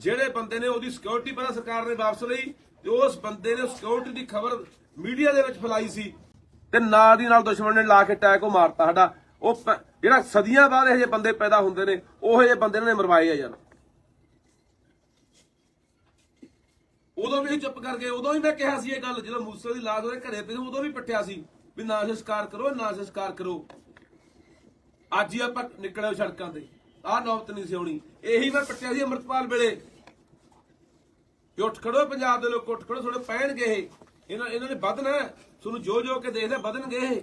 S1: ਜਿਹੜੇ ਬੰਦੇ ਨੇ ਉਹਦੀ ਸਿਕਿਉਰਿਟੀ ਪਹਿਲਾਂ ਸਰਕਾਰ ਨੇ ਵਾਪਸ ਲਈ, ਤੇ ਉਸ ਬੰਦੇ ਨੇ ਸਿਕਿਉਰਿਟੀ ਦੀ ਖਬਰ ਮੀਡੀਆ ਦੇ ਵਿੱਚ ਫੈਲਾਈ ਸੀ। ਤੇ ਨਾਲ ਦੀ ਨਾਲ ਦੁਸ਼ਮਣ ਨੇ ਲਾ ਕੇ ਟੈਕ ਉਹ ਮਾਰਤਾ ਸਾਡਾ। ਉਹ ਜਿਹੜਾ ਸਦੀਆਂ ਬਾਅਦ ਇਹ ਜਿਹੇ ਬੰਦੇ ਪੈਦਾ ਹੁੰਦੇ ਨੇ, ਉਹ ਜਿਹੇ ਬੰਦੇ ਨੇ ਮਰਵਾਏ ਆ ਯਾਰ। ਉਦੋਂ ਵੀ ਅਸੀਂ ਚੁੱਪ ਕਰ ਗਏ, ਉਦੋਂ ਵੀ ਮੈਂ ਕਿਹਾ ਸੀ ਇਹ ਗੱਲ, ਜਦੋਂ ਮੂਸੇ ਦੀ ਲਾਸ਼ ਉਹਦੇ ਘਰੇ ਪਈ, ਉਦੋਂ ਵੀ ਪੱਟਿਆ ਸੀ ਵੀ ਨਾ ਸੰਸਕਾਰ ਕਰੋ, ਨਾ ਸੰਸਕਾਰ ਕਰੋ। ਅੱਜ ਹੀ ਆਪਾਂ ਨਿਕਲੇ ਸੜਕਾਂ ਤੇ, ਆਹ ਨੌਬਤ ਨਹੀਂ ਸੀ ਆਉਣੀ। ਇਹੀ ਮੈਂ ਪੱਟਿਆ ਸੀ ਅੰਮ੍ਰਿਤਪਾਲ ਵੇਲੇ। ਕਿ ਉੱਠ ਖੜੋ ਪੰਜਾਬ ਦੇ ਲੋਕ, ਉੱਠ ਖੜੋ ਥੋੜੇ ਪੈਣਗੇ ਇਹ। ਇਹਨਾਂ ਇਹਨਾਂ ਨੇ ਵਧਣਾ ਤੁਹਾਨੂੰ ਜੋ ਜੋ ਕੇ ਦੇਖਦੇ ਵਧਣਗੇ ਇਹ।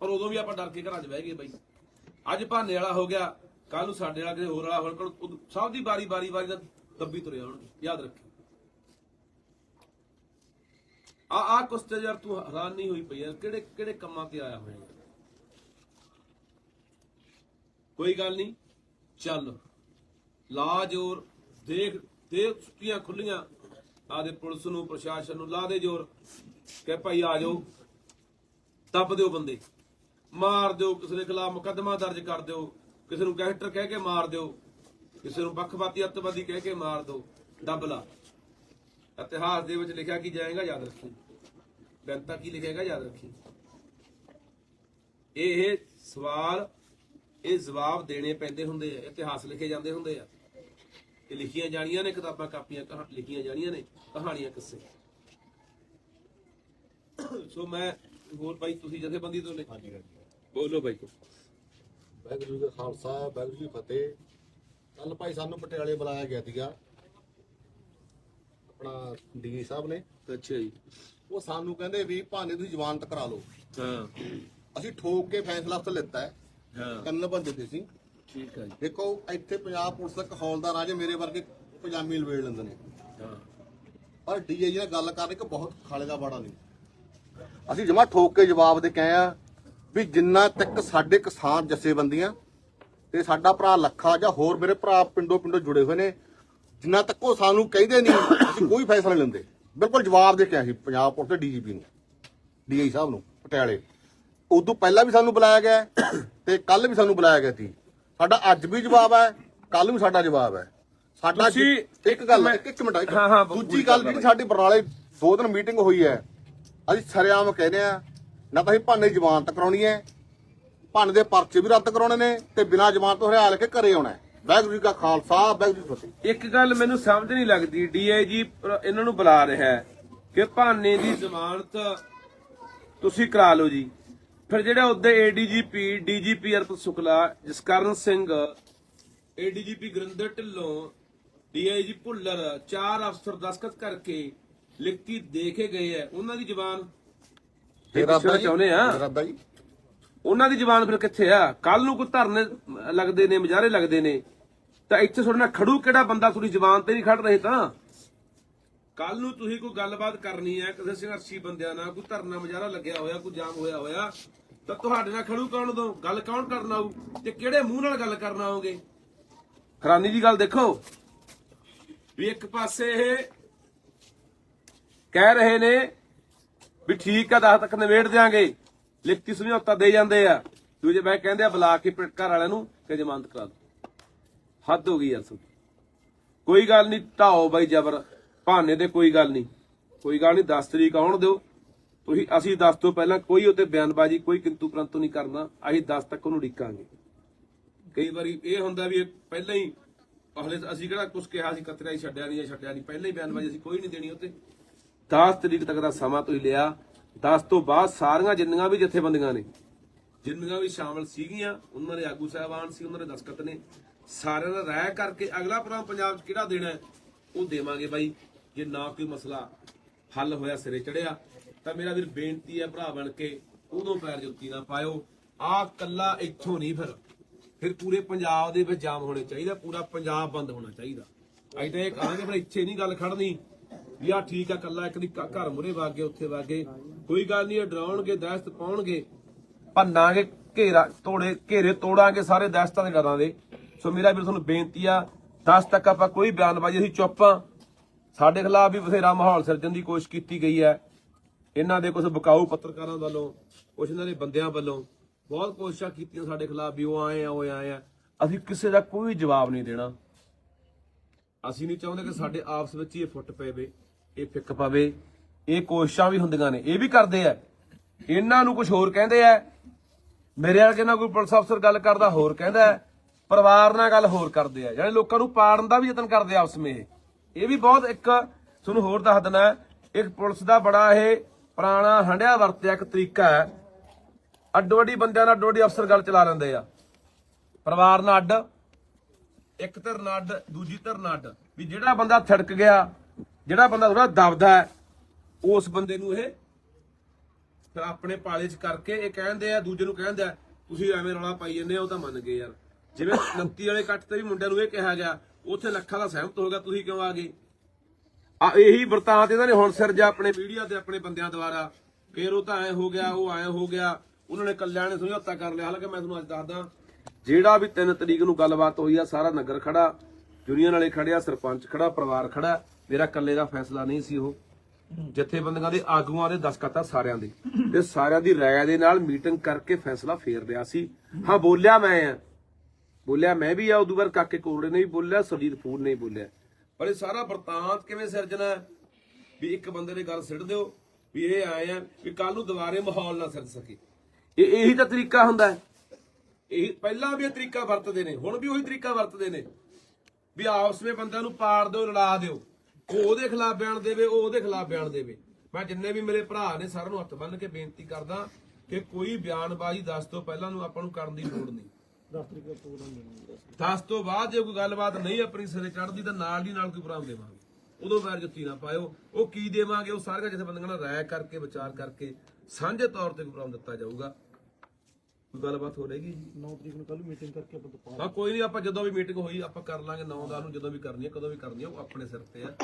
S1: ਪਰ ਉਦੋਂ ਵੀ ਆਪਾਂ ਡਰ ਕੇ ਘਰਾਂ 'ਚ ਬਹਿ ਗਏ ਬਾਈ। ਅੱਜ ਭਾਨੇ ਵਾਲਾ ਹੋ ਗਿਆ ਕੱਲ ਨੂੰ ਸਾਡੇ ਵਾਲਾ ਕਿਸੇ ਹੋਰ ਵਾਲਾ ਹੋਣ ਕੋਲ ਸਭ ਦੀ ਬਾਰੀ ਬਾਰੀ ਬਾਰੀ ਦਾ ਦੱਬੀ ਤੁਰੇ ਆਉਣਗੇ, ਯਾਦ ਰੱਖਿਓ। ਆ ਆ ਕੁਸਤੇ ਯਾਰ ਤੂੰ ਹੈਰਾਨ ਨਹੀਂ ਹੋਈ ਪਈ ਯਾਰ ਕਿਹੜੇ ਕਿਹੜੇ ਕੰਮਾਂ ਤੇ ਆਇਆ ਹੋਇਆ ਕੋਈ ਗੱਲ ਨਹੀਂ, ਚੱਲ। ਲਾ ਜੋਰ ਦੇਖ ਦੇ ਸੁੱਤੀਆਂ ਖੁੱਲੀਆਂ। ਆਦੇ ਪੁਲਿਸ ਨੂੰ, ਪ੍ਰਸ਼ਾਸਨ ਨੂੰ ਲਾ ਦੇ ਜੋਰ। ਕਿ ਭਾਈ, ਆ ਜਾਓ। ਦੱਬ ਦਿਓ ਬੰਦੇ। ਮਾਰ ਦਿਓ, ਕਿਸੇ ਦੇ ਖਿਲਾਫ ਮੁਕੱਦਮਾ ਦਰਜ ਕਰ ਦਿਓ। ਕਿਸੇ ਨੂੰ ਗੈਂਗਸਟਰ ਕਹਿ ਕੇ ਮਾਰ ਦਿਓ। ਕਿਸੇ ਨੂੰ ਪੱਖਪਾਤੀ ਅੱਤਵਾਦੀ ਕਹਿ ਕੇ ਮਾਰ ਦਿਓ। ਦੱਬ ਲਾ। ਇਤਿਹਾਸ ਦੇ ਵਿੱਚ ਲਿਖਿਆ ਕੀ ਜਾਏਗਾ ਯਾਦ ਰੱਖੀ। ਬੈਂਤਾ ਕੀ ਲਿਖੇਗਾ ਯਾਦ ਰੱਖੀ। ਇਹ ਸਵਾਲ ਇਹ ਜਵਾਬ ਦੇਣੇ ਪੈਂਦੇ ਹੁੰਦੇ ਆ ਇਤਿਹਾਸ ਲਿਖੇ ਜਾਂਦੇ ਹੁੰਦੇ ਆ। ਇਹ ਲਿਖੀਆਂ ਜਾਣੀਆਂ ਨੇ ਕਿਤਾਬਾਂ ਕਾਪੀਆਂ ਲਿਖੀਆਂ ਜਾਣੀਆਂ ਨੇ ਕਹਾਣੀਆਂ ਕਿੱਸੇ। ਸੋ ਮੈਂ ਹੋਰ ਬਾਈ ਤੁਸੀਂ ਜਥੇਬੰਦੀ ਤੋਂ ਨੇ ਬੋਲੋ ਬਾਈ।
S4: ਵਾਹਿਗੁਰੂ ਜੀ ਖਾਲਸਾ ਵਾਹਿਗੁਰੂ ਜੀ ਫਤਿਹ। ਕੱਲ ਭਾਈ ਸਾਨੂੰ ਪਟਿਆਲੇ ਬੁਲਾਇਆ ਗਿਆ ਸੀਗਾ। ਆਪਣਾ ਡੀ ਸਾਹਿਬ ਨੇ।
S1: ਅੱਛਾ ਜੀ।
S4: ਉਹ ਸਾਨੂੰ ਕਹਿੰਦੇ ਵੀ ਭਾਨੇ ਤੁਸੀਂ ਜ਼ਮਾਨਤ ਕਰਾ ਲਓ।
S1: ਹਾਂ।
S4: ਅਸੀਂ ਠੋਕ ਕੇ ਫੈਸਲਾ ਉਸ ਲਿੱਤਾ ਹੈ।
S1: ਹਾਂ।
S4: ਕੰਨ ਬੰਦੇ ਤੇ ਸੀ।
S1: ਠੀਕ ਹੈ ਜੀ।
S4: ਦੇਖੋ ਇੱਥੇ ਪੰਜਾਬ ਪੁਲਿਸ ਦਾ ਇੱਕ ਹੌਲਦਾਰ ਆ ਜੇ ਮੇਰੇ ਵਰਗੇ ਪਜਾਮੀ ਲਵੇੜ ਲੈਂਦੇ ਨੇ।
S1: ਹਾਂ।
S4: ਪਰ ਡੀਆਈ ਨਾਲ ਗੱਲ ਕਰਨੀ ਕਿ ਬਹੁਤ ਖਾਲੇ ਦਾ ਬਾੜਾ ਨਹੀਂ। ਅਸੀਂ ਜਮਾ ਠੋਕ ਕੇ ਜਵਾਬ ਦੇ ਕੇ ਆਏ ਆ ਵੀ ਜਿੰਨਾ ਤੱਕ ਸਾਡੇ ਕਿਸਾਨ ਜਥੇਬੰਦੀਆਂ ਤੇ ਸਾਡਾ ਭਰਾ ਲੱਖਾ ਜਾਂ ਹੋਰ ਮੇਰੇ ਭਰਾ ਪਿੰਡੋਂ ਪਿੰਡੋਂ ਜੁੜੇ ਹੋਏ ਨੇ ਜਿੰਨਾ ਤੱਕ ਉਹ ਸਾਨੂੰ ਕਹਿੰਦੇ ਨਹੀਂ ਅਸੀਂ ਕੋਈ ਫੈਸਲਾ ਨਹੀਂ ਲੈਂਦੇ। ਬਿਲਕੁਲ ਜਵਾਬ ਦੇ ਕੇ ਆਏ ਸੀ ਪੰਜਾਬ ਪੁਲਿਸ ਦੇ ਡੀਜੀਪੀ ਨੂੰ ਡੀਆਈ ਸਾਹਿਬ ਨੂੰ ਪਟਿਆਲੇ। ਉਦੋਂ ਪਹਿਲਾਂ ਵੀ ਸਾਨੂੰ ਬੁਲਾਇਆ ਗਿਆ ਤੇ ਕੱਲ ਵੀ ਸਾਨੂੰ ਬੁਲਾਇਆ ਗਿਆ ਸੀ। ਸਾਡਾ ਅੱਜ ਵੀ ਜਵਾਬ ਹੈ ਕੱਲ ਵੀ ਸਾਡਾ ਜਵਾਬ ਹੈ। ਸਾਡਾ
S1: ਤੁਸੀਂ-
S4: ਇੱਕ ਗੱਲ ਇੱਕ ਮਿੰਟ ਦੂਜੀ ਗੱਲ ਜਿਹੜੀ ਸਾਡੀ ਬਰਨਾਲੇ ਦੋ ਦਿਨ ਮੀਟਿੰਗ ਹੋਈ ਹੈ ਅਸੀਂ ਸਰੇਆਮ ਕਹਿੰਦੇ ਆ ਨਾ ਤਾਂ ਅਸੀਂ ਭਾਨੇ ਦੀ ਜ਼ਮਾਨਤ ਕਰਾਉਣੀ ਹੈ ਭਾਨੇ ਦੇ ਪਰਚੇ ਵੀ ਰੱਦ ਕਰਾਉਣੇ ਨੇ ਤੇ ਬਿਨਾਂ ਜ਼ਮਾਨਤ ਤੋਂ ਹਰਿਆ ਲੈ ਕੇ ਘਰੇ ਆਉਣਾ ਹੈ। ਵਾਹਿਗੁਰੂ ਜੀ ਕਾ ਖਾਲਸਾ ਵਾਹਿਗੁਰੂ ਜੀ ਕੀ ਫਤਿਹ।
S1: ਇੱਕ ਗੱਲ ਮੈਨੂੰ ਸਮਝ ਨਹੀਂ ਲੱਗਦੀ ਡੀਆਈਜੀ ਇਹਨਾਂ ਨੂੰ ਬੁਲਾ ਰਿਹਾ ਹੈ ਕਿ ਭਾਨੇ ਦੀ ਜ਼ਮਾਨਤ ਤੁਸੀਂ ਕਰਾ ਲਓ ਜੀ। ਫਿਰ ਜਿਹੜਾ ਉਹਦੇ ADGP DGP Arpit Shukla Jaskaran Singh ADGP Gurinder Dhillon DIG Bhullar ਚਾਰ ਅਫਸਰ ਦਸਖਤ ਕਰਕੇ ਲਿਖਤੀ ਦੇ ਕੇ ਗਏ ਹੈ। ਉਹਨਾਂ ਦੀ ਜ਼ਬਾਨ ਇਹ ਪੁੱਛਣਾ ਚਾਹੁੰਦੇ ਆ?
S4: ਇਰਾਦਾ ਜੀ।
S1: ਉਹਨਾਂ ਦੀ ਜ਼ਬਾਨ ਫਿਰ ਕਿੱਥੇ ਆ? ਕੱਲ ਨੂੰ ਕੋਈ ਧਰਨੇ ਲੱਗਦੇ ਨੇ, ਮੁਜ਼ਾਹਰੇ ਲੱਗਦੇ ਨੇ, ਤਾਂ ਇੱਥੇ ਤੁਹਾਡੇ ਨਾਲ ਖੜੂ ਕਿਹੜਾ ਬੰਦਾ ਤੁਹਾਡੀ ਜ਼ਬਾਨ ਤੇ ਨਹੀਂ ਖੜ ਰਹੇ ਤਾਂ? ਕੱਲ ਨੂੰ ਤੁਸੀਂ ਕੋਈ ਗੱਲਬਾਤ ਕਰਨੀ ਹੈ, ਕਿਸੇ ਸੰਘਰਸ਼ੀ ਬੰਦਿਆਂ ਨਾਲ, ਕੋਈ ਧਰਨਾ ਮੁਜ਼ਾਹਰਾ ਲੱਗਿਆ ਹੋਇਆ, ਕੋਈ ਜਾਮ ਹੋਇਆ ਹੋਇਆ, ਤਾਂ ਤੁਹਾਡੇ ਨਾਲ ਖੜੂ ਕੌਣ ਦੋ ਗੱਲ ਕੌਣ ਕਰਨ ਆਊ ਤੇ ਕਿਹੜੇ ਮੂੰਹ ਨਾਲ ਗੱਲ ਕਰਨ ਆਓਗੇ ਹੈਰਾਨੀ ਦੀ ਗੱਲ ਦੇਖੋ। ਵੀ ਇੱਕ ਪਾਸੇ ਇਹ ਕਹਿ ਰਹੇ ਨੇ ਵੀ ਠੀਕ ਆ 10 ਤੱਕ ਨਿਬੇੜ ਦਿਆਂਗੇ। ਲਿਖਤੀ ਸਮਝੌਤਾ ਦੇ ਜਾਂਦੇ ਆ। ਦੂਜੇ ਬੈ ਕਹਿੰਦੇ ਆ, ਬੁਲਾ ਕੇ ਘਰ ਵਾਲਿਆਂ ਨੂੰ ਕਿ ਜ਼ਮਾਨਤ ਕਰਾ ਦੋ ਹੱਦ ਹੋ ਗਈ ਯਾਰ ਤੁਹਾਡੀ ਕੋਈ ਗੱਲ ਨਹੀਂ, ਢਾਓ ਬਾਈ ਜਬਰ। ਬਹਾਨੇ ਤੇ ਕੋਈ ਗੱਲ ਨਹੀਂ। ਕੋਈ ਗੱਲ ਨਹੀਂ 10 ਤਰੀਕ ਆਉਣ ਦਿਓ। ਤੁਸੀਂ, ਅਸੀਂ 10 ਤੋਂ ਪਹਿਲਾਂ ਕੋਈ ਉਤੇ ਬਿਆਨਬਾਜ਼ੀ, ਕੋਈ ਕਿੰਤੂ ਪਰੰਤੂ ਨਹੀਂ ਕਰਨਾ। ਅਸੀਂ 10 ਤੱਕ ਉਹਨੂੰ ਉਡੀਕਾਂਗੇ। ਕਈ ਵਾਰੀ ਇਹ ਹੁੰਦਾ ਵੀ ਪਹਿਲਾਂ ਹੀ ਹਲੇ ਅਸੀਂ ਕਿਹੜਾ ਕੁਝ ਕਿਹਾ ਸੀ ਕਤਰਾ ਹੀ ਛੱਡਿਆ ਨਹੀਂ ਜਾਂ ਛੱਡਿਆ ਨਹੀਂ। ਪਹਿਲਾਂ ਹੀ ਬਿਆਨਬਾਜ਼ੀ ਅਸੀਂ ਕੋਈ ਨਹੀਂ ਦੇਣੀ ਉਤੇ 10 ਤਰੀਕ ਤੱਕ ਦਾ ਸਮਾਂ ਤੁਸੀਂ ਲਿਆ। 10 ਤੋਂ ਬਾਅਦ ਸਾਰੀਆਂ ਜਿੰਨੀਆਂ ਵੀ ਜਥੇਬੰਦੀਆਂ ਨੇ, ਜਿੰਨੀਆਂ ਵੀ ਸ਼ਾਮਲ ਸੀਗੀਆਂ, ਉਹਨਾਂ ਦੇ ਆਗੂ ਸਾਹਿਬਾਨ ਸੀ, ਉਹਨਾਂ ਦੇ ਦਸਖਤ ਨੇ, ਸਾਰਿਆਂ ਦਾ ਰਾਇ ਕਰਕੇ ਅਗਲਾ ਪ੍ਰੋਗਰਾਮ ਪੰਜਾਬ 'ਚ ਕਿਹੜਾ ਦੇਣਾ ਉਹ ਦੇਵਾਂਗੇ ਬਾਈ। ਜੇ ਨਾ ਕੋਈ ਮਸਲਾ ਹੱਲ ਹੋਇਆ, ਸਿਰੇ ਚੜਿਆ, ਤਾਂ ਮੇਰਾ ਵੀਰ ਬੇਨਤੀ ਹੈ ਭਰਾ ਬਣ ਕੇ ਉਦੋਂ ਪੈਰ ਜੁੱਤੀ ਨਾ ਪਾਇਓ। ਆ ਕੱਲਾ ਇੱਥੋਂ ਨਹੀਂ ਫਿਰ ਫਿਰ ਪੂਰੇ ਪੰਜਾਬ ਦੇ ਵਿੱਚ ਜਾਮ ਹੋਣੇ ਚਾਹੀਦਾ, ਪੂਰਾ ਪੰਜਾਬ ਬੰਦ ਹੋਣਾ ਚਾਹੀਦਾ। ਅਸੀਂ ਤਾਂ ਇਹ ਕਹਾਂਗੇ ਫਿਰ ਇੱਥੇ ਨਹੀਂ ਗੱਲ ਖੜਨੀ ਵੀ ਆ ਠੀਕ ਆ ਕੱਲਾ ਇੱਕ ਦੀ ਘਰ ਮੁਰੇ ਵਾਗੇ, ਉੱਥੇ ਵਾਗੇ ਕੋਈ ਗੱਲ ਨਹੀਂ, ਇਹ ਡਰਾਉਣਗੇ, ਦਹਿਸ਼ਤ ਪਾਉਣਗੇ। ਭੰਨਾਂਗੇ ਘੇਰਾ ਤੋੜੇ, ਘੇਰੇ ਤੋੜਾਂਗੇ ਸਾਰੇ ਦਹਿਸ਼ਤਾਂ ਦੇ ਡਰਾਂ ਦੇ। ਸੋ ਮੇਰਾ ਵੀਰ, ਤੁਹਾਨੂੰ ਬੇਨਤੀ ਆ 10 ਤੱਕ ਆਪਾਂ ਕੋਈ ਬਿਆਨਬਾਜ਼ੀ ਅਸੀਂ ਚੁੱਪ ਆ। ਸਾਡੇ ਖਿਲਾਫ ਵੀ ਬਥੇਰਾ ਮਾਹੌਲ ਸਿਰਜਣ ਦੀ ਕੋਸ਼ਿਸ਼ ਕੀਤੀ ਗਈ ਹੈ। ਇਹਨਾਂ ਦੇ ਕੁਝ ਬਕਾਊ ਪੱਤਰਕਾਰਾਂ ਵੱਲੋਂ ਕੁਝ ਇਹਨਾਂ ਦੇ ਬੰਦਿਆਂ ਵੱਲੋਂ ਬਹੁਤ ਕੋਸ਼ਿਸ਼ਾਂ ਕੀਤੀਆਂ ਸਾਡੇ ਖਿਲਾਫ ਵੀ, ਉਹ ਆਏ ਆ, ਉਹ ਆਏ ਆ। ਅਸੀਂ ਕਿਸੇ ਦਾ ਕੋਈ ਜਵਾਬ ਨਹੀਂ ਦੇਣਾ। ਅਸੀਂ ਨਹੀਂ ਚਾਹੁੰਦੇ ਕਿ ਸਾਡੇ ਆਪਸ ਵਿੱਚ ਹੀ ਇਹ ਫੁੱਟ ਪਵੇ ਇਹ ਫਿੱਕ ਪਵੇ। ਇਹ ਕੋਸ਼ਿਸ਼ਾਂ ਵੀ ਹੁੰਦੀਆਂ ਨੇ, ਇਹ ਵੀ ਕਰਦੇ ਆ। ਇਹਨਾਂ ਨੂੰ ਕੁਝ ਹੋਰ ਕਹਿੰਦੇ ਆ। ਮੇਰੇ ਵਰਗੇ ਨਾਲ ਕੋਈ ਪੁਲਿਸ ਅਫਸਰ ਗੱਲ ਕਰਦਾ, ਹੋਰ ਕਹਿੰਦਾ ਪਰਿਵਾਰ ਨਾਲ ਗੱਲ ਹੋਰ ਕਰਦੇ ਆ। ਜਿਹੜੇ ਲੋਕਾਂ ਨੂੰ ਪਾੜਨ ਦਾ ਵੀ ਯਤਨ ਕਰਦੇ ਆ ਆਪਸ ਵਿੱਚ ਇਹ। ਵੀ ਬਹੁਤ ਇੱਕ, ਤੁਹਾਨੂੰ ਹੋਰ ਦੱਸ ਦਿੰਦਾ, ਇੱਕ ਪੁਲਿਸ ਦਾ ਬੜਾ ਇਹ ਪੁਰਾਣਾ ਹੰਡਿਆ ਵਰਤਿਆ ਇੱਕ ਤਰੀਕਾ ਹੈ। ਅੱਡੋ ਅੱਡੀ ਬੰਦਿਆਂ ਨਾਲ ਅੱਡੋ ਅੱਡੀ ਅਫਸਰ ਗੱਲ ਚਲਾ ਲੈਂਦੇ ਆ। ਪਰਿਵਾਰ ਨਾਲ ਅੱਡ, ਇੱਕ ਧਿਰ ਨਾਲ ਅੱਡ, ਦੂਜੀ ਧਿਰ ਨਾਲ ਅੱਡ। ਵੀ ਜਿਹੜਾ ਬੰਦਾ ਥੜਕ ਗਿਆ, ਜਿਹੜਾ ਬੰਦਾ ਥੋੜਾ ਦਬਦਾ ਉਸ ਬੰਦੇ ਨੂੰ ਇਹ ਫਿਰ ਆਪਣੇ ਪਾਲੇ 'ਚ ਕਰਕੇ ਇਹ ਕਹਿੰਦੇ ਆ, ਦੂਜੇ ਨੂੰ ਕਹਿੰਦੇ ਆ, ਤੁਸੀਂ ਐਵੇਂ ਰੌਲਾ ਪਾਈ ਜਾਂਦੇ ਆ ਉਹ ਤਾਂ ਮੰਨ ਗਏ ਯਾਰ। ਜਿਵੇਂ 29 ਵਾਲੇ ਕੱਟ ਤੇ ਵੀ ਮੁੰਡਿਆਂ ਨੂੰ ਇਹ ਕਿਹਾ ਗਿਆ, ਉੱਥੇ ਲੱਖਾਂ ਦਾ ਸਹਿਮਤ ਹੋ ਗਿਆ, ਤੁਸੀਂ ਕਿਉਂ ਆ ਗਏ? ਆ ਇਹੀ ਵਰਤਾਂਤ ਇਹਨਾਂ ਨੇ ਹੁਣ ਸਿਰ ਜਾ ਆਪਣੇ ਮੀਡੀਆ ਤੇ ਆਪਣੇ ਬੰਦਿਆਂ ਦੁਆਰਾ, ਫੇਰ ਉਹ ਤਾਂ ਐ ਹੋ ਗਿਆ, ਉਹ ਐ ਹੋ ਗਿਆ, ਉਹਨਾਂ ਨੇ ਕੱਲਿਆਂ ਨੇ ਸਮਝੌਤਾ ਕਰ ਲਿਆ, ਹਾਲਾਂਕਿ ਮੈਂ ਤੁਹਾਨੂੰ ਅੱਜ ਦੱਸਦਾ, ਜਿਹੜਾ ਵੀ 3 ਤਰੀਕ ਨੂੰ ਗੱਲਬਾਤ ਹੋਈ ਆ, ਸਾਰਾ ਨਗਰ ਖੜਾ ਯੂਨੀਅਨ ਵਾਲੇ ਖੜਿਆ ਸਰਪੰਚ ਖੜਾ ਪਰਿਵਾਰ ਖੜਾ ਮੇਰਾ ਇਕੱਲੇ ਦਾ ਫੈਸਲਾ ਨਹੀਂ ਸੀ ਉਹ। ਜਥੇਬੰਦੀਆਂ ਦੇ ਆਗੂਆਂ ਦੇ ਦਸਖਤ ਸਾਰਿਆਂ ਦੇ। ਤੇ ਸਾਰਿਆਂ ਦੀ ਰਾਏ ਦੇ ਨਾਲ ਮੀਟਿੰਗ ਕਰਕੇ ਫੈਸਲਾ ਫੇਰ ਲਿਆ ਸੀ। ਹਾਂ, ਬੋਲਿਆ ਮੈਂ ਆ। ਬੋਲਿਆ ਮੈਂ ਵੀ ਆ, ਉਦੋਂ ਬਾਅਦ ਕਾਕੇ ਕੋਰੜੇ ਨੇ ਵੀ ਬੋਲਿਆ ਸਰਜੀਤ ਫੂਡ ਨੇ ਵੀ ਬੋਲਿਆ। ਪਰ ਇਹ ਸਾਰਾ ਵਰਤਾਂਤ ਕਿਵੇਂ ਸਿਰਜਣਾ ਵੀ ਇੱਕ ਬੰਦੇ ਦੇ ਗੱਲ ਸਿੱਟ ਦਿਓ, ਵੀ ਇਹ ਆਏ ਆ, ਵੀ ਕੱਲ ਨੂੰ ਦੁਬਾਰੇ ਮਾਹੌਲ ਨਾ ਸਿਰਜ ਸਕੇ। ਇਹ ਇਹੀ ਤਾਂ ਤਰੀਕਾ ਹੁੰਦਾ ਹੈ। ਇਹ ਪਹਿਲਾਂ ਵੀ ਇਹ ਤਰੀਕਾ ਵਰਤਦੇ ਨੇ, ਹੁਣ ਵੀ ਉਹੀ ਤਰੀਕਾ ਵਰਤਦੇ ਨੇ। ਵੀ ਆਪਸ ਵਿੱਚ ਬੰਦਿਆਂ ਨੂੰ ਪਾੜ ਦਿਓ, ਲੜਾ ਦਿਓ। ਉਹ ਉਹਦੇ ਖਿਲਾਫ ਬਿਆਨ ਦੇਵੇ ਉਹ ਉਹਦੇ ਖਿਲਾਫ ਬਿਆਨ ਦੇਵੇ। ਮੈਂ ਜਿੰਨੇ ਵੀ ਮੇਰੇ ਭਰਾ ਨੇ ਸਾਰਿਆਂ ਨੂੰ ਹੱਥ ਬੰਨ੍ਹ ਕੇ ਬੇਨਤੀ ਕਰਦਾ ਕਿ ਕੋਈ ਬਿਆਨਬਾਜ਼ੀ ਦੱਸ ਤੋਂ ਪਹਿਲਾਂ ਨੂੰ ਆਪਾਂ ਨੂੰ ਕਰਨ ਦੀ ਲੋੜ ਨਹੀਂ। 10 ਤੋਂ ਬਾਅਦ ਜੇ ਕੋਈ ਗੱਲਬਾਤ ਨਹੀਂ ਆਪਣੀ ਸਿਰੇ ਚੜਦੀ ਤਾਂ ਨਾਲ ਦੀ ਨਾਲ ਕੋਈ ਪ੍ਰੋਗਰਾਮ ਦੇਵਾਂਗੇ। ਉਦੋਂ ਵੈਰ ਜੁੱਤੀ ਨਾ ਪਾਇਓ। ਉਹ ਕੀ ਦੇਵਾਂਗੇ ਉਹ ਸਾਰੀਆਂ ਜਿਥੇ ਬੰਦੀਆਂ ਨਾਲ ਰਾਇ ਕਰਕੇ ਵਿਚਾਰ ਕਰਕੇ ਸਾਂਝੇ ਤੌਰ ਤੇ ਕੋਈ ਪ੍ਰੋਗਰਾਮ ਦਿੱਤਾ ਜਾਊਗਾ। ਕੋਈ ਗੱਲਬਾਤ ਹੋ ਰਹੇਗੀ?
S3: 9 ਤਰੀਕ ਨੂੰ ਕੱਲ ਮੀਟਿੰਗ ਕਰਕੇ ਆਪਾਂ ਦੁਪਹਿਰ
S1: ਹਾਂ ਕੋਈ ਨਹੀਂ ਆਪਾਂ ਜਦੋਂ ਵੀ ਮੀਟਿੰਗ ਹੋਈ ਆਪਾਂ ਕਰ ਲਾਂਗੇ। 9 ਦਾ ਨੂੰ ਜਦੋਂ ਵੀ ਕਰਨੀ ਹੈ ਕਦੋਂ ਵੀ ਕਰਨੀ ਹੈ ਉਹ ਆਪਣੇ ਸਿਰ ਤੇ ਆ।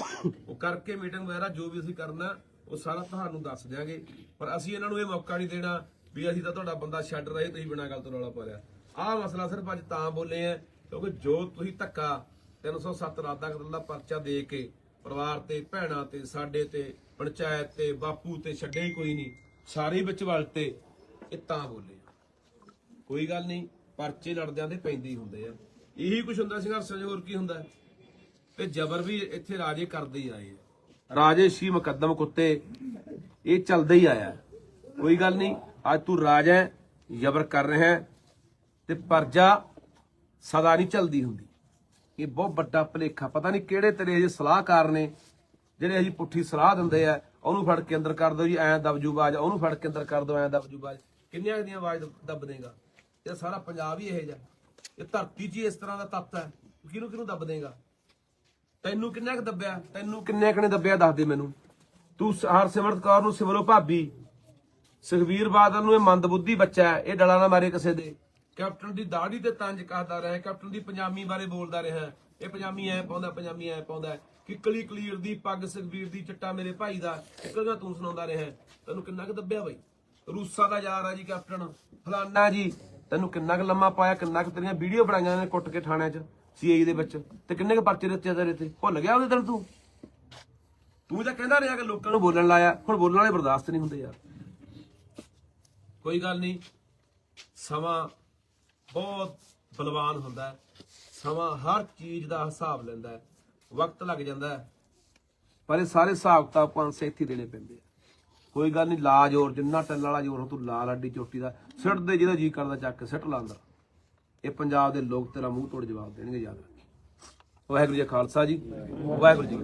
S1: ਉਹ ਕਰਕੇ ਮੀਟਿੰਗ ਵਗੈਰਾ ਜੋ ਵੀ ਅਸੀਂ ਕਰਨਾ ਉਹ ਸਾਰਾ ਤੁਹਾਨੂੰ ਦੱਸ ਦਿਆਂਗੇ। ਪਰ ਅਸੀਂ ਇਹਨਾਂ ਨੂੰ ਇਹ ਮੌਕਾ ਨਹੀਂ ਦੇਣਾ ਵੀ ਅਸੀਂ ਤਾਂ ਤੁਹਾਡਾ ਬੰਦਾ ਛੱਡ ਰਹੇ ਤੁਸੀਂ ਬਿਨਾਂ ਗੱਲ ਤੋਂ ਰੌਲਾ ਪਾ ਲਿਆ। ਆਹ ਮਸਲਾ ਸਿਰਫ ਅੱਜ ਤਾਂ ਬੋਲੇ ਆ ਕਿਉਂਕਿ ਜੋ ਤੁਸੀਂ ਧੱਕਾ 307 ਰਾਤ ਦਾ ਕਤਲ ਦਾ ਪਰਚਾ ਦੇ ਕੇ ਪਰਿਵਾਰ ਤੇ ਭੈਣਾਂ ਤੇ ਸਾਡੇ ਤੇ ਪੰਚਾਇਤ ਤੇ ਬਾਪੂ ਤੇ ਛੱਡੇ ਹੀ ਕੋਈ ਨਹੀਂ ਸਾਰੇ ਵਿੱਚ ਵਲਤੇ ਇਹ ਤਾਂ ਬੋਲੇ। ਕੋਈ ਗੱਲ ਨਹੀਂ ਪਰਚੇ ਲੜਦਿਆਂ ਦੇ ਪੈਂਦੇ ਹੀ ਹੁੰਦੇ ਆ। ਇਹੀ ਕੁਝ ਹੁੰਦਾ ਸੰਘਰਸ਼ਾਂ 'ਚ ਹੋਰ ਕੀ ਹੁੰਦਾ? ਹੈ? ਤੇ ਜ਼ਬਰ ਵੀ ਇੱਥੇ ਰਾਜੇ ਕਰਦੇ ਹੀ ਆਏ ਆ। ਰਾਜੇ ਸ਼ੀ ਮੁਕੱਦਮ ਕੁੱਤੇ ਇਹ ਚੱਲਦਾ ਹੀ ਆਇਆ। ਕੋਈ ਗੱਲ ਨਹੀਂ ਅੱਜ ਤੂੰ ਰਾਜ ਹੈ, ਜ਼ਬਰ ਕਰ ਰਿਹਾ ਹੈ, ਤੇ ਪਰਜਾ ਸਦਾ ਨਹੀਂ ਚੱਲਦੀ ਹੁੰਦੀ। ਇਹ ਬਹੁਤ ਵੱਡਾ ਭਲੇਖਾ ਪਤਾ ਨਹੀਂ ਕਿਹੜੇ ਤੇਰੇ ਜੇ ਸਲਾਹਕਾਰ ਨੇ ਜਿਹੜੇ ਅਸੀਂ ਪੁੱਠੀ ਸਲਾਹ ਦਿੰਦੇ ਆ ਉਹਨੂੰ ਫੜ ਕੇ ਅੰਦਰ ਕਰ ਦਿਓ ਜੀ ਐਂ ਦਬਜੂ ਬਾਜ ਉਹਨੂੰ ਫੜ ਕੇ ਅੰਦਰ ਕਰ ਦਿਓ ਐਂ ਦਬਜੂ ਬਾਜ ਕਿੰਨੀਆਂ ਦੀਆਂ ਆਵਾਜ਼ ਦੱਬ ਦੇਗਾ ਇਹ ਸਾਰਾ ਪੰਜਾਬ ਹੀ ਇਹ ਜਿਹਾ। ਇਹ ਧਰਤੀ 'ਚ ਇਸ ਤਰ੍ਹਾਂ ਦਾ ਤੱਤ ਹੈ। ਕਿਹਨੂੰ ਕਿਹਨੂੰ ਦੱਬ ਦੇਗਾ? ਤੈਨੂੰ ਕਿੰਨਾ ਕੁ ਦੱਬਿਆ? ਤੈਨੂੰ ਕਿੰਨੇ ਕੁ ਦੱਬਿਆ? ਦੱਸ ਦੇ ਮੈਨੂੰ। ਤੂੰ ਹਰਸਿਮਰਤ ਕੌਰ ਨੂੰ ਸਿਵਲੋ ਭਾਬੀ। ਸੁਖਵੀਰ ਬਾਦਲ ਨੂੰ ਇਹ ਮੰਦਬੁੱਧੀ ਬੱਚਾ ਹੈ। ਇਹ ਡਲਾ ਨਾ ਮਾਰੇ ਕਿਸੇ ਦੇ। ਕੈਪਟਨ ਦੀ ਦਾੜੀ ਤੇ ਤੰਜ ਕਰਦਾ ਰਿਹਾ ਕੈਪਟਨ ਦੀ ਪੰਜਾਬੀ ਬਾਰੇ ਬੋਲਦਾ ਰਿਹਾ ਇਹ ਪੰਜਾਬੀ ਐ ਪਾਉਂਦਾ ਪੰਜਾਬੀ ਐ ਪਾਉਂਦਾ ਕਿਕਲੀ ਕਲੀਰ ਦੀ ਪੱਗ ਸੁਖਵੀਰ ਦੀ ਚਿੱਟਾ ਮੇਰੇ ਭਾਈ ਦਾ। ਕਿਕਲੀਆਂ ਤੂੰ ਸੁਣਾਉਂਦਾ ਰਿਹਾ ਤੈਨੂੰ ਕਿੰਨਾ ਕੁ ਦੱਬਿਆ ਬਾਈ? ਰੂਸਾਂ ਦਾ ਯਾਰ ਆ ਜੀ ਕੈਪਟਨ। ਫਲਾਨਾ ਜੀ। ਤੈਨੂੰ ਕਿੰਨਾ ਕੁ ਲੰਮਾ ਪਾਇਆ ਕਿੰਨਾ ਕੁ ਤੇਰੀਆਂ ਵੀਡੀਓ ਬਣਾਈਆਂ ਨੇ ਕੁੱਟ ਕੇ ਥਾਣਿਆਂ 'ਚ ਸੀਆਈ ਦੇ ਵਿੱਚ ਤੇ ਕਿੰਨੇ ਕੁ ਪਰਚੇ ਦਿੱਤੇ ਤੇਰੇ ਤੇ ਭੁੱਲ ਗਿਆ ਉਹਦੇ ਤੈਨੂੰ ਤੂੰ? ਤੂੰ ਤਾਂ ਕਹਿੰਦਾ ਰਿਹਾ ਕਿ ਲੋਕਾਂ ਨੂੰ ਬੋਲਣ ਲਾਇਆ ਹੁਣ ਬੋਲਣ ਵਾਲੇ ਬਰਦਾਸ਼ਤ ਨਹੀਂ ਹੁੰਦੇ ਯਾਰ। ਕੋਈ ਗੱਲ ਨਹੀਂ ਸਮਾਂ ਬਹੁਤ ਬਲਵਾਨ ਹੁੰਦਾ ਹੈ ਸਮਾਂ ਹਰ ਚੀਜ਼ ਦਾ ਹਿਸਾਬ ਲੈਂਦਾ ਹੈ ਵਕਤ ਲੱਗ ਜਾਂਦਾ ਹੈ। ਪਰ ਇਹ ਸਾਰੇ ਹਿਸਾਬ ਤਾਂ ਆਪਾਂ ਸੇਥੀ ਦੇਣੇ ਪੈਂਦੇ ਆ। ਕੋਈ ਗੱਲ ਨਹੀਂ ਲਾ ਜ਼ੋਰ ਜਿੰਨਾ ਟੱਲ ਵਾਲਾ ਜ਼ੋਰ ਹੋ, ਤੂੰ ਲਾ ਲਾਡੀ ਚੋਟੀ ਦਾ। ਸਿੱਟ ਦੇ ਜਿਹਦਾ ਜੀ ਕਰਦਾ ਚੱਕ ਕੇ, ਸਿੱਟ ਲਾਂਦਾ ਇਹ ਪੰਜਾਬ ਦੇ ਲੋਕ ਤੇਰਾ ਮੂੰਹ ਤੋੜ ਜਵਾਬ ਦੇਣਗੇ, ਯਾਦ ਰੱਖੀ। ਵਾਹਿਗੁਰੂ ਜੀ ਖਾਲਸਾ ਜੀ, ਵਾਹਿਗੁਰੂ ਜੀ